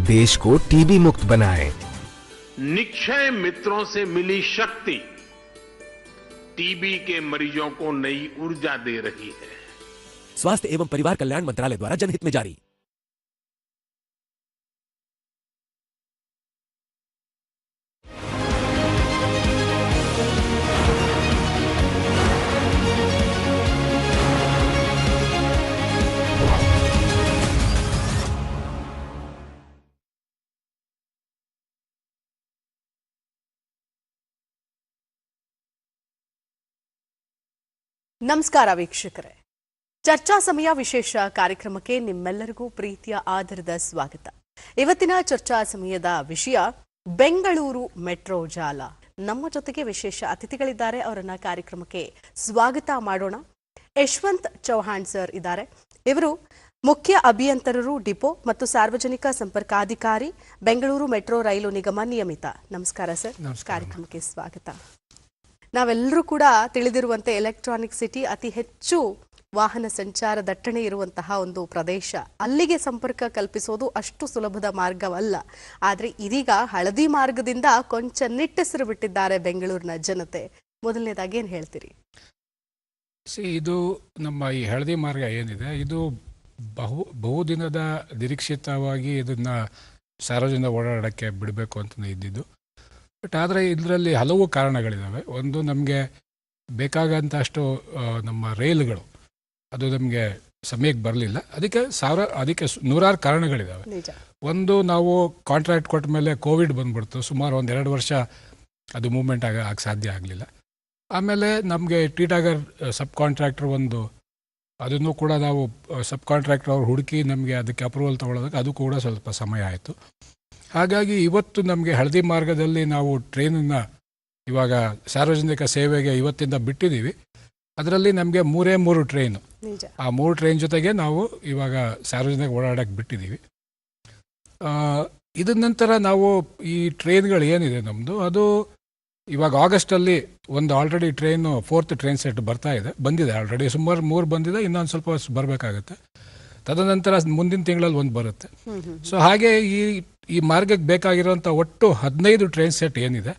देश को टीबी मुक्त बनाए। निक्षय मित्रों से मिली शक्ति टीबी के मरीजों को नई ऊर्जा दे रही है। स्वास्थ्य एवं परिवार कल्याण मंत्रालय द्वारा जनहित में जारी। ನಮಸ್ಕಾರ ವೀಕ್ಷಕರೇ. ಚರ್ಚಾ ಸಮಯ ವಿಶೇಷ ಕಾರ್ಯಕ್ರಮಕ್ಕೆ ನಿಮ್ಮೆಲ್ಲರಿಗೂ ಪ್ರೀತಿಯ ಆಧಾರದ ಸ್ವಾಗತ. ಇವತ್ತಿನ ಚರ್ಚಾ ಸಮಯದ ವಿಷಯ ಬೆಂಗಳೂರು ಮೆಟ್ರೋ ಜಾಲ. ನಮ್ಮ ಜೊತೆಗೆ ವಿಶೇಷ ಅತಿಥಿಗಳಿದ್ದಾರೆ. ಅವರನ್ನ ಕಾರ್ಯಕ್ರಮಕ್ಕೆ ಸ್ವಾಗತ ಮಾಡೋಣ. ಯಶವಂತ್ ಚೌಹಾಣ್ ಸರ್ ಇದ್ದಾರೆ. ಇವರು ಮುಖ್ಯ ಅಭಿಯಂತರರು ಡಿಪೋ ಮತ್ತು ಸಾರ್ವಜನಿಕ ಸಂಪರ್ಕಾಧಿಕಾರಿ ಬೆಂಗಳೂರು ಮೆಟ್ರೋ ರೈಲು ನಿಗಮ ನಿಯಮಿತ. ನಮಸ್ಕಾರ ಸರ್. ಕಾರ್ಯಕ್ರಮಕ್ಕೆ ಸ್ವಾಗತ. ನಾವೆಲ್ಲರೂ ಕೂಡ ತಿಳಿದಿರುವಂತೆ ಎಲೆಕ್ಟ್ರಾನಿಕ್ ಸಿಟಿ ಅತಿ ಹೆಚ್ಚು ವಾಹನ ಸಂಚಾರ ದಟ್ಟಣೆ ಇರುವಂತಹ ಒಂದು ಪ್ರದೇಶ. ಅಲ್ಲಿಗೆ ಸಂಪರ್ಕ ಕಲ್ಪಿಸೋದು ಅಷ್ಟು ಸುಲಭದ ಮಾರ್ಗವಲ್ಲ. ಆದರೆ ಇದೀಗ ಹಳದಿ ಮಾರ್ಗದಿಂದ ಕೊಂಚ ನಿಟ್ಟೆಸರು ಬಿಟ್ಟಿದ್ದಾರೆ ಬೆಂಗಳೂರಿನ ಜನತೆ. ಮೊದಲನೇದಾಗಿ ಏನು ಹೇಳ್ತೀರಿ? ಸಿ, ಇದು ನಮ್ಮ ಈ ಹಳದಿ ಮಾರ್ಗ ಏನಿದೆ, ಇದು ಬಹು, ಬಹುದಿನದ ನಿರೀಕ್ಷಿತವಾಗಿ ಇದನ್ನು ಸಾರ್ವಜನಿಕ ಓಡಾಡೋಕ್ಕೆ ಬಿಡಬೇಕು ಅಂತ ಇದ್ದಿದ್ದು. ಬಟ್ ಆದರೆ ಇದರಲ್ಲಿ ಹಲವು ಕಾರಣಗಳಿದ್ದಾವೆ ಒಂದು ನಮಗೆ ಬೇಕಾಗಂತಷ್ಟು ನಮ್ಮ ರೈಲುಗಳು ಅದು ನಮಗೆ ಸಮಯಕ್ಕೆ ಬರಲಿಲ್ಲ. ಅದಕ್ಕೆ ಸಾವಿರ ಅದಕ್ಕೆ ನೂರಾರು ಕಾರಣಗಳಿದ್ದಾವೆ ಒಂದು ನಾವು ಕಾಂಟ್ರಾಕ್ಟ್ ಕೊಟ್ಟ ಮೇಲೆ ಕೋವಿಡ್ ಬಂದ್ಬಿಡ್ತು. ಸುಮಾರು ಒಂದು ಎರಡು ವರ್ಷ ಅದು ಮೂವ್ಮೆಂಟ್ ಆಗ ಆಗ ಸಾಧ್ಯ ಆಗಲಿಲ್ಲ. ಆಮೇಲೆ ನಮಗೆ ಟೀಟಾಗರ್ ಸಬ್ ಕಾಂಟ್ರಾಕ್ಟರ್ ಒಂದು ಅದನ್ನು ಕೂಡ ನಾವು ಸಬ್ ಕಾಂಟ್ರಾಕ್ಟರ್ ಅವ್ರು ಹುಡುಕಿ ನಮಗೆ ಅದಕ್ಕೆ ಅಪ್ರೂವಲ್ ತೊಗೊಳೋದಕ್ಕೆ ಅದು ಕೂಡ ಸ್ವಲ್ಪ ಸಮಯ ಆಯಿತು. ಹಾಗಾಗಿ ಇವತ್ತು ನಮಗೆ ಹಳದಿ ಮಾರ್ಗದಲ್ಲಿ ನಾವು ಟ್ರೈನನ್ನು ಇವಾಗ ಸಾರ್ವಜನಿಕ ಸೇವೆಗೆ ಇವತ್ತಿಂದ ಬಿಟ್ಟಿದ್ದೀವಿ. ಅದರಲ್ಲಿ ನಮಗೆ ಮೂರೇ ಮೂರು ಟ್ರೈನು. ಆ ಮೂರು ಟ್ರೈನ್ ಜೊತೆಗೆ ನಾವು ಇವಾಗ ಸಾರ್ವಜನಿಕ ಓಡಾಡೋಕ್ಕೆ ಬಿಟ್ಟಿದ್ದೀವಿ. ಆ, ಇದ ನಂತರ ನಾವು ಈ ಟ್ರೈನ್ಗಳು ಏನಿದೆ ನಮ್ಮದು ಅದು ಇವಾಗ ಆಗಸ್ಟಲ್ಲಿ ಒಂದು already train fourth train set ಬರ್ತಾ ಇದೆ. ಬಂದಿದೆ ಆಲ್ರೆಡಿ. ಸುಮಾರು ಮೂರು ಬಂದಿದೆ ಇನ್ನೊಂದು ಸ್ವಲ್ಪ ಬರಬೇಕಾಗತ್ತೆ. ತದನಂತರ ಮುಂದಿನ ತಿಂಗಳಲ್ಲಿ ಒಂದು ಬರುತ್ತೆ. ಸೊ ಹಾಗೆ ಈ ಈ ಮಾರ್ಗಕ್ಕೆ ಬೇಕಾಗಿರುವಂಥ ಒಟ್ಟು ಹದಿನೈದು ಟ್ರೈನ್ ಸೆಟ್ ಏನಿದೆ,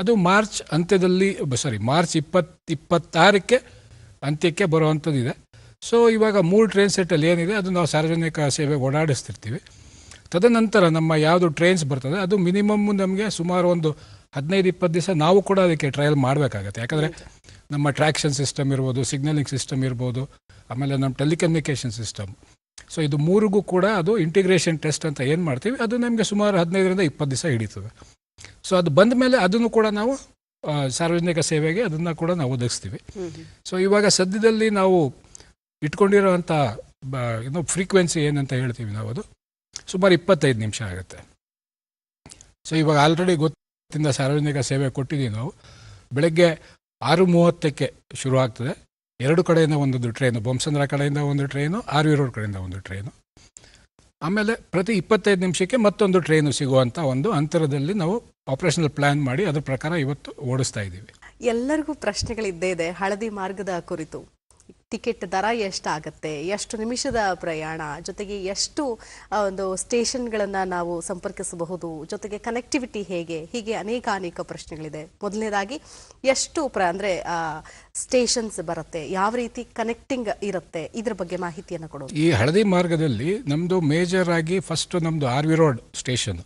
ಅದು ಮಾರ್ಚ್ ಅಂತ್ಯದಲ್ಲಿ ಸಾರಿ ಮಾರ್ಚ್ ಇಪ್ಪತ್ತು, ಇಪ್ಪತ್ತಾರಕ್ಕೆ ಅಂತ್ಯಕ್ಕೆ ಬರುವಂಥದ್ದಿದೆ. ಸೊ ಇವಾಗ ಮೂರು ಟ್ರೈನ್ ಸೆಟ್ಟಲ್ಲಿ ಏನಿದೆ, ಅದು ನಾವು ಸಾರ್ವಜನಿಕ ಸೇವೆಗೆ ಓಡಾಡಿಸ್ತಿರ್ತೀವಿ. ತದನಂತರ ನಮ್ಮ ಯಾವುದು ಟ್ರೈನ್ಸ್ ಬರ್ತದೆ, ಅದು ಮಿನಿಮಮ್ ನಮಗೆ ಸುಮಾರು ಒಂದು ಹದಿನೈದು, ಇಪ್ಪತ್ತು ದಿವಸ ನಾವು ಕೂಡ ಅದಕ್ಕೆ ಟ್ರಯಲ್ ಮಾಡಬೇಕಾಗತ್ತೆ. ಯಾಕಂದರೆ ನಮ್ಮ ಟ್ರ್ಯಾಕ್ಷನ್ ಸಿಸ್ಟಮ್ ಇರ್ಬೋದು ಸಿಗ್ನಲಿಂಗ್ ಸಿಸ್ಟಮ್ ಇರ್ಬೋದು, ಆಮೇಲೆ ನಮ್ಮ ಟೆಲಿಕಮ್ಯುನಿಕೇಷನ್ ಸಿಸ್ಟಮ್ ಸೊ ಇದು ಮೂರಿಗೂ ಕೂಡ ಅದು ಇಂಟಿಗ್ರೇಷನ್ ಟೆಸ್ಟ್ ಅಂತ ಏನು ಮಾಡ್ತೀವಿ? ಅದು ನಮಗೆ ಸುಮಾರು ಹದಿನೈದರಿಂದ ಇಪ್ಪತ್ತು ದಿವಸ ಹಿಡಿತದೆ. ಸೊ ಅದು ಬಂದ ಮೇಲೆ ಅದನ್ನು ಕೂಡ ನಾವು ಸಾರ್ವಜನಿಕ ಸೇವೆಗೆ ಅದನ್ನು ಕೂಡ ನಾವು ಒದಗಿಸ್ತೀವಿ. ಸೊ ಇವಾಗ ಸದ್ಯದಲ್ಲಿ ನಾವು ಇಟ್ಕೊಂಡಿರೋವಂಥ ಬ ಏನು ಫ್ರೀಕ್ವೆನ್ಸಿ ಏನಂತ ಹೇಳ್ತೀವಿ ನಾವು ಅದು. ಸುಮಾರು ಇಪ್ಪತ್ತೈದು ನಿಮಿಷ ಆಗುತ್ತೆ. ಸೊ ಇವಾಗ ಆಲ್ರೆಡಿ ಗೊತ್ತಿಂದ ಸಾರ್ವಜನಿಕ ಸೇವೆ ಕೊಟ್ಟಿದ್ದೀವಿ ನಾವು. ಬೆಳಗ್ಗೆ ಆರು ಮೂವತ್ತಕ್ಕೆ ಶುರು ಆಗ್ತದೆ ಎರಡು ಕಡೆಯಿಂದ ಒಂದೊಂದು ಟ್ರೈನು, ಬೊಮ್ಸಂದ್ರ ಕಡೆಯಿಂದ ಒಂದು ಟ್ರೈನು ಆರ್ ವಿ ರೋಡ್ ಕಡೆಯಿಂದ ಒಂದು ಟ್ರೈನು. ಆಮೇಲೆ ಪ್ರತಿ ಇಪ್ಪತ್ತೈದು ನಿಮಿಷಕ್ಕೆ ಮತ್ತೊಂದು ಟ್ರೈನು ಸಿಗುವಂಥ ಒಂದು ಅಂತರದಲ್ಲಿ ನಾವು ಆಪರೇಷನಲ್ ಪ್ಲ್ಯಾನ್ ಮಾಡಿ ಅದ್ರ ಪ್ರಕಾರ ಇವತ್ತು ಓಡಿಸ್ತಾ ಇದ್ದೀವಿ. ಎಲ್ಲರಿಗೂ ಪ್ರಶ್ನೆಗಳಿದ್ದೇ ಇದೆ, ಹಳದಿ ಮಾರ್ಗದ ಕುರಿತು. ಟಿಕೆಟ್ ದರ ಎಷ್ಟಾಗತ್ತೆ ಎಷ್ಟು ನಿಮಿಷದ ಪ್ರಯಾಣ ಜೊತೆಗೆ ಎಷ್ಟು ಒಂದು ಸ್ಟೇಷನ್ಗಳನ್ನು ನಾವು ಸಂಪರ್ಕಿಸಬಹುದು ಜೊತೆಗೆ ಕನೆಕ್ಟಿವಿಟಿ ಹೇಗೆ ಹೀಗೆ ಅನೇಕ ಅನೇಕ ಪ್ರಶ್ನೆಗಳಿದೆ. ಮೊದಲನೇದಾಗಿ ಎಷ್ಟು ಪ್ರ ಅಂದರೆ ಸ್ಟೇಷನ್ಸ್ ಬರುತ್ತೆ ಯಾವ ರೀತಿ ಕನೆಕ್ಟಿಂಗ್ ಇರುತ್ತೆ ಇದ್ರ ಬಗ್ಗೆ ಮಾಹಿತಿಯನ್ನು ಕೊಡೋದು ಈ ಹಳದಿ ಮಾರ್ಗದಲ್ಲಿ ನಮ್ಮದು ಮೇಜರ್ ಆಗಿ ಫಸ್ಟ್ ನಮ್ಮದು ಆರ್ ವಿ ರೋಡ್ ಸ್ಟೇಷನ್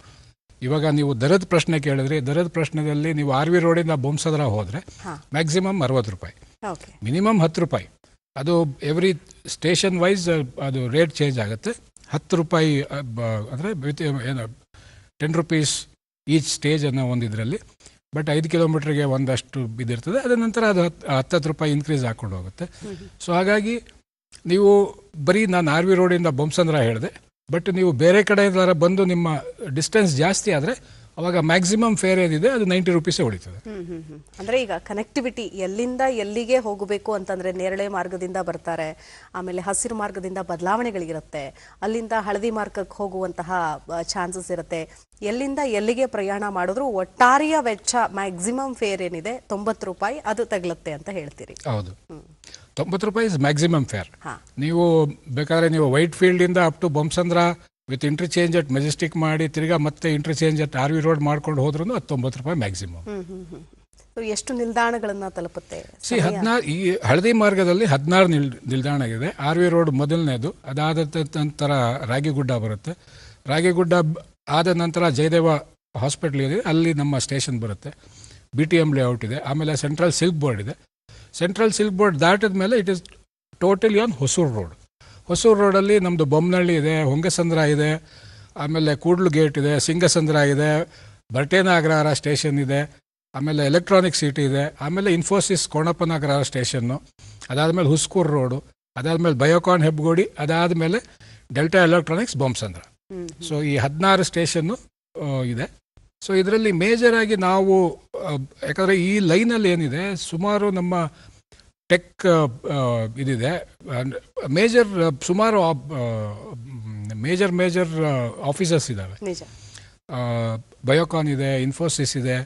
ಇವಾಗ ನೀವು ದರದ ಪ್ರಶ್ನೆ ಕೇಳಿದ್ರೆ ದರದ ಪ್ರಶ್ನೆದಲ್ಲಿ ನೀವು ಆರ್ ವಿ ರೋಡಿಂದ ಬೊಮ್ಸದ್ರ ಹೋದರೆ ಮ್ಯಾಕ್ಸಿಮಮ್ ಅರವತ್ತು ರೂಪಾಯಿ. ಓಕೆ. ಮಿನಿಮಮ್ ಹತ್ತು ರೂಪಾಯಿ. ಅದು ಎವ್ರಿ ಸ್ಟೇಷನ್ ವೈಸ್ ಅದು ರೇಟ್ ಚೇಂಜ್ ಆಗುತ್ತೆ. ಹತ್ತು ರೂಪಾಯಿ ಅಂದರೆ ಏನು ಟೆನ್ ರುಪೀಸ್ ಈಚ್ ಸ್ಟೇಜ್ ಅನ್ನೋ ಒಂದು ಇದರಲ್ಲಿ. ಬಟ್ ಐದು ಕಿಲೋಮೀಟ್ರಿಗೆ ಒಂದಷ್ಟು ಬಿದ್ದಿರ್ತದೆ ಅದ ನಂತರ ಅದು ಹತ್ತು ಹತ್ತತ್ತು ರೂಪಾಯಿ ಇನ್ಕ್ರೀಸ್ ಹಾಕ್ಕೊಂಡು ಹೋಗುತ್ತೆ. ಸೊ ಹಾಗಾಗಿ ನೀವು ಬರೀ ನಾನು ಆರ್ ವಿ ರೋಡಿಂದ ಬೊಮ್ಸಂದ್ರ ಹೇಳಿದೆ. ಬಟ್ ನೀವು ಬೇರೆ ಕಡೆಯಿಂದ ಬಂದು ನಿಮ್ಮ ಡಿಸ್ಟೆನ್ಸ್ ಜಾಸ್ತಿ ಆದರೆ ಅವಾಗ ಮ್ಯಾಕ್ಸಿಮಮ್ ಫೇರ್ ಏನಿದೆ ಅದು ನೈಂಟಿ ರುಪೀಸೇ ಉಳಿತದೆ ಅಂದ್ರೆ ಈಗ ಕನೆಕ್ಟಿವಿಟಿ ಎಲ್ಲಿಂದ ಎಲ್ಲಿಗೆ ಹೋಗಬೇಕು ಅಂತಂದ್ರೆ ನೇರಳೆ ಮಾರ್ಗದಿಂದ ಬರ್ತಾರೆ ಆಮೇಲೆ ಹಸಿರು ಮಾರ್ಗದಿಂದ ಬದಲಾವಣೆಗಳಿರುತ್ತೆ ಅಲ್ಲಿಂದ ಹಳದಿ ಮಾರ್ಗಕ್ಕೆ ಹೋಗುವಂತಹ ಚಾನ್ಸಸ್ ಇರುತ್ತೆ. ಎಲ್ಲಿಂದ ಎಲ್ಲಿಗೆ ಪ್ರಯಾಣ ಮಾಡಿದ್ರು ಒಟ್ಟಾರೆಯ ವೆಚ್ಚ ಮ್ಯಾಕ್ಸಿಮಮ್ ಫೇರ್ ಏನಿದೆ ತೊಂಬತ್ತು ರೂಪಾಯಿ ಅದು ತಗಲುತ್ತೆ ಅಂತ ಹೇಳ್ತೀರಿ. ಹೌದು. ತೊಂಬತ್ತು ರೂಪಾಯಿ ಇಸ್ ಮ್ಯಾಕ್ಸಿಮಮ್ ಫೇರ್ ಹಾ. ನೀವು ಬೇಕಾದ್ರೆ ನೀವು white ಫೀಲ್ಡಿಂದ up to Bommasandra with interchange at Majestic ಮಾಡಿ ತಿರ್ಗಾ ಮತ್ತೆ interchange at R V road ಮಾಡ್ಕೊಂಡು ಹೋದ್ರೂ ಹತ್ತೊಂಬತ್ತು ರೂಪಾಯಿ ಮ್ಯಾಕ್ಸಿಮಮ್. ಎಷ್ಟು ನಿಲ್ದಾಣಗಳನ್ನು ತಲುಪುತ್ತೆ? ಸಿ ಹದಿನಾರು ಈ ಹಳದಿ ಮಾರ್ಗದಲ್ಲಿ ಹದಿನಾರು ನಿಲ್ ನಿಲ್ದಾಣ ಇದೆ ಆರ್ ವಿ ರೋಡ್ ಮೊದಲನೇದು. ಅದಾದ ನಂತರ ರಾಗಿಗುಡ್ಡ ಬರುತ್ತೆ. ರಾಗಿಗುಡ್ಡ ಆದ ನಂತರ ಜಯದೇವ ಹಾಸ್ಪಿಟ್ಲ್ ಇದೆ. ಅಲ್ಲಿ ನಮ್ಮ ಸ್ಟೇಷನ್ ಬರುತ್ತೆ. ಬಿ ಟಿ ಎಂ ಲೇಔಟ್ ಇದೆ. ಆಮೇಲೆ ಸೆಂಟ್ರಲ್ ಸಿಲ್ಕ್ ಬೋರ್ಡ್ ಇದೆ. ಸೆಂಟ್ರಲ್ ಸಿಲ್ಕ್ ಬೋರ್ಡ್ ದಾಟಿದ ಮೇಲೆ it is totally on Hosur road Hosur ರೋಡಲ್ಲಿ ನಮ್ಮದು ಬೊಮ್ಮನಹಳ್ಳಿ ಇದೆ ಹೊಂಗಸಂದ್ರ ಇದೆ ಆಮೇಲೆ ಕೂಡ್ಲು ಗೇಟ್ ಇದೆ ಸಿಂಗಸಂದ್ರ ಇದೆ ಬರ್ಟೇನಾಗ್ರಹಾರ ಸ್ಟೇಷನ್ ಇದೆ ಆಮೇಲೆ ಎಲೆಕ್ಟ್ರಾನಿಕ್ ಸಿಟಿ ಇದೆ ಆಮೇಲೆ ಇನ್ಫೋಸಿಸ್ ಕೋಣಪ್ಪನಾಗ್ರಹಾರ ಸ್ಟೇಷನ್ನು ಅದಾದಮೇಲೆ ಹುಸ್ಕೂರು ರೋಡು ಅದಾದಮೇಲೆ ಬಯೋಕಾನ್ ಹೆಬ್ಗೋಡಿ ಅದಾದಮೇಲೆ ಡೆಲ್ಟಾ ಎಲೆಕ್ಟ್ರಾನಿಕ್ಸ್ ಬೊಮ್ಮಸಂದ್ರ ಸೊ ಈ ಹದಿನಾರು ಸ್ಟೇಷನ್ನು ಇದೆ. ಸೊ ಇದರಲ್ಲಿ ಮೇಜರ್ ಆಗಿ ನಾವು ಯಾಕಂದರೆ ಈ ಲೈನಲ್ಲಿ ಏನಿದೆ ಸುಮಾರು ನಮ್ಮ ಟೆಕ್ ಇದಿದೆ. ಮೇಜರ್ ಸುಮಾರು ಮೇಜರ್ ಮೇಜರ್ ಆಫೀಸಸ್ ಇದ್ದಾವೆ ಬಯೋಕಾನ್ ಇದೆ ಇನ್ಫೋಸಿಸ್ ಇದೆ.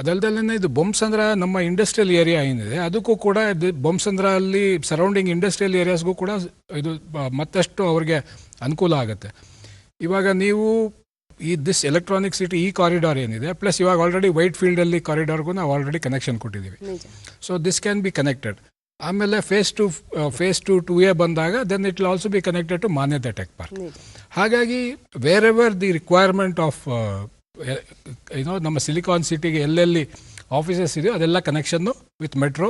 ಅದಲ್ದಲ್ಲೇ ಇದು ಬೊಮ್ಸಂದ್ರ ನಮ್ಮ ಇಂಡಸ್ಟ್ರಿಯಲ್ ಏರಿಯಾ ಏನಿದೆ ಅದಕ್ಕೂ ಕೂಡ ಇದು ಬೊಮ್ಸಂದ್ರ ಅಲ್ಲಿ ಸರೌಂಡಿಂಗ್ ಇಂಡಸ್ಟ್ರಿಯಲ್ ಏರಿಯಾಸ್ಗೂ ಕೂಡ ಇದು ಮತ್ತಷ್ಟು ಅವ್ರಿಗೆ ಅನುಕೂಲ ಆಗುತ್ತೆ. ಇವಾಗ ನೀವು ಈ ದಿಸ್ ಎಲೆಕ್ಟ್ರಾನಿಕ್ ಸಿಟಿ ಈ ಕಾರಿಡಾರ್ ಏನಿದೆ ಪ್ಲಸ್ ಇವಾಗ ಆಲ್ರೆಡಿ ವೈಟ್ ಫೀಲ್ಡಲ್ಲಿ ಕಾರಿಡಾರ್ಗೂ ನಾವು ಆಲ್ರೆಡಿ ಕನೆಕ್ಷನ್ ಕೊಟ್ಟಿದ್ದೀವಿ. So this can be connected ಆಮೇಲೆ phase two phase two two A ಬಂದಾಗ then it will also be connected to Manyata tech park ಹಾಗಾಗಿ wherever the requirement of ಏನೋ ನಮ್ಮ ಸಿಲಿಕಾನ್ ಸಿಟಿಗೆ ಎಲ್ಲೆಲ್ಲಿ ಆಫೀಸಸ್ ಇದೆಯೋ ಅದೆಲ್ಲ ಕನೆಕ್ಷನ್ನು ವಿತ್ ಮೆಟ್ರೋ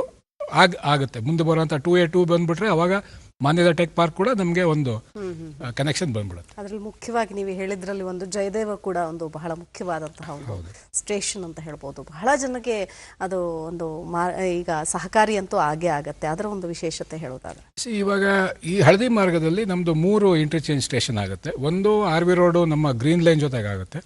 ಆಗ ಆಗುತ್ತೆ. ಮುಂದೆ ಬರುವಂಥ ಟು ಎ ಟು ಬಂದುಬಿಟ್ರೆ ಅವಾಗ ಮಾನ್ಯದ ಟೆಕ್ ಪಾರ್ಕ್ ಕೂಡ ನಮಗೆ ಒಂದು ಕನೆಕ್ಷನ್ ಬಂದ್ಬಿಡುತ್ತೆ. ಅದರಲ್ಲಿ ಮುಖ್ಯವಾಗಿ ನೀವು ಹೇಳಿದ್ರಲ್ಲಿ ಒಂದು ಜಯದೇವ ಕೂಡ ಒಂದು ಬಹಳ ಮುಖ್ಯವಾದಂತಹ ಒಂದು ಸ್ಟೇಷನ್ ಅಂತ ಹೇಳ್ಬೋದು. ಬಹಳ ಜನಕ್ಕೆ ಅದು ಒಂದು ಈಗ ಸಹಕಾರಿ ಅಂತೂ ಆಗೇ ಆಗತ್ತೆ. ಅದರ ಒಂದು ವಿಶೇಷತೆ ಹೇಳೋದಾದ್ರೆ. ಇವಾಗ ಈ ಹಳದಿ ಮಾರ್ಗದಲ್ಲಿ ನಮ್ಮದು ಮೂರು ಇಂಟರ್ಚೇಂಜ್ ಸ್ಟೇಷನ್ ಆಗುತ್ತೆ. ಒಂದು ಆರ್ ವಿ ರೋಡು ನಮ್ಮ ಗ್ರೀನ್ ಲೈನ್ ಜೊತೆಗೆ ಆಗುತ್ತೆ.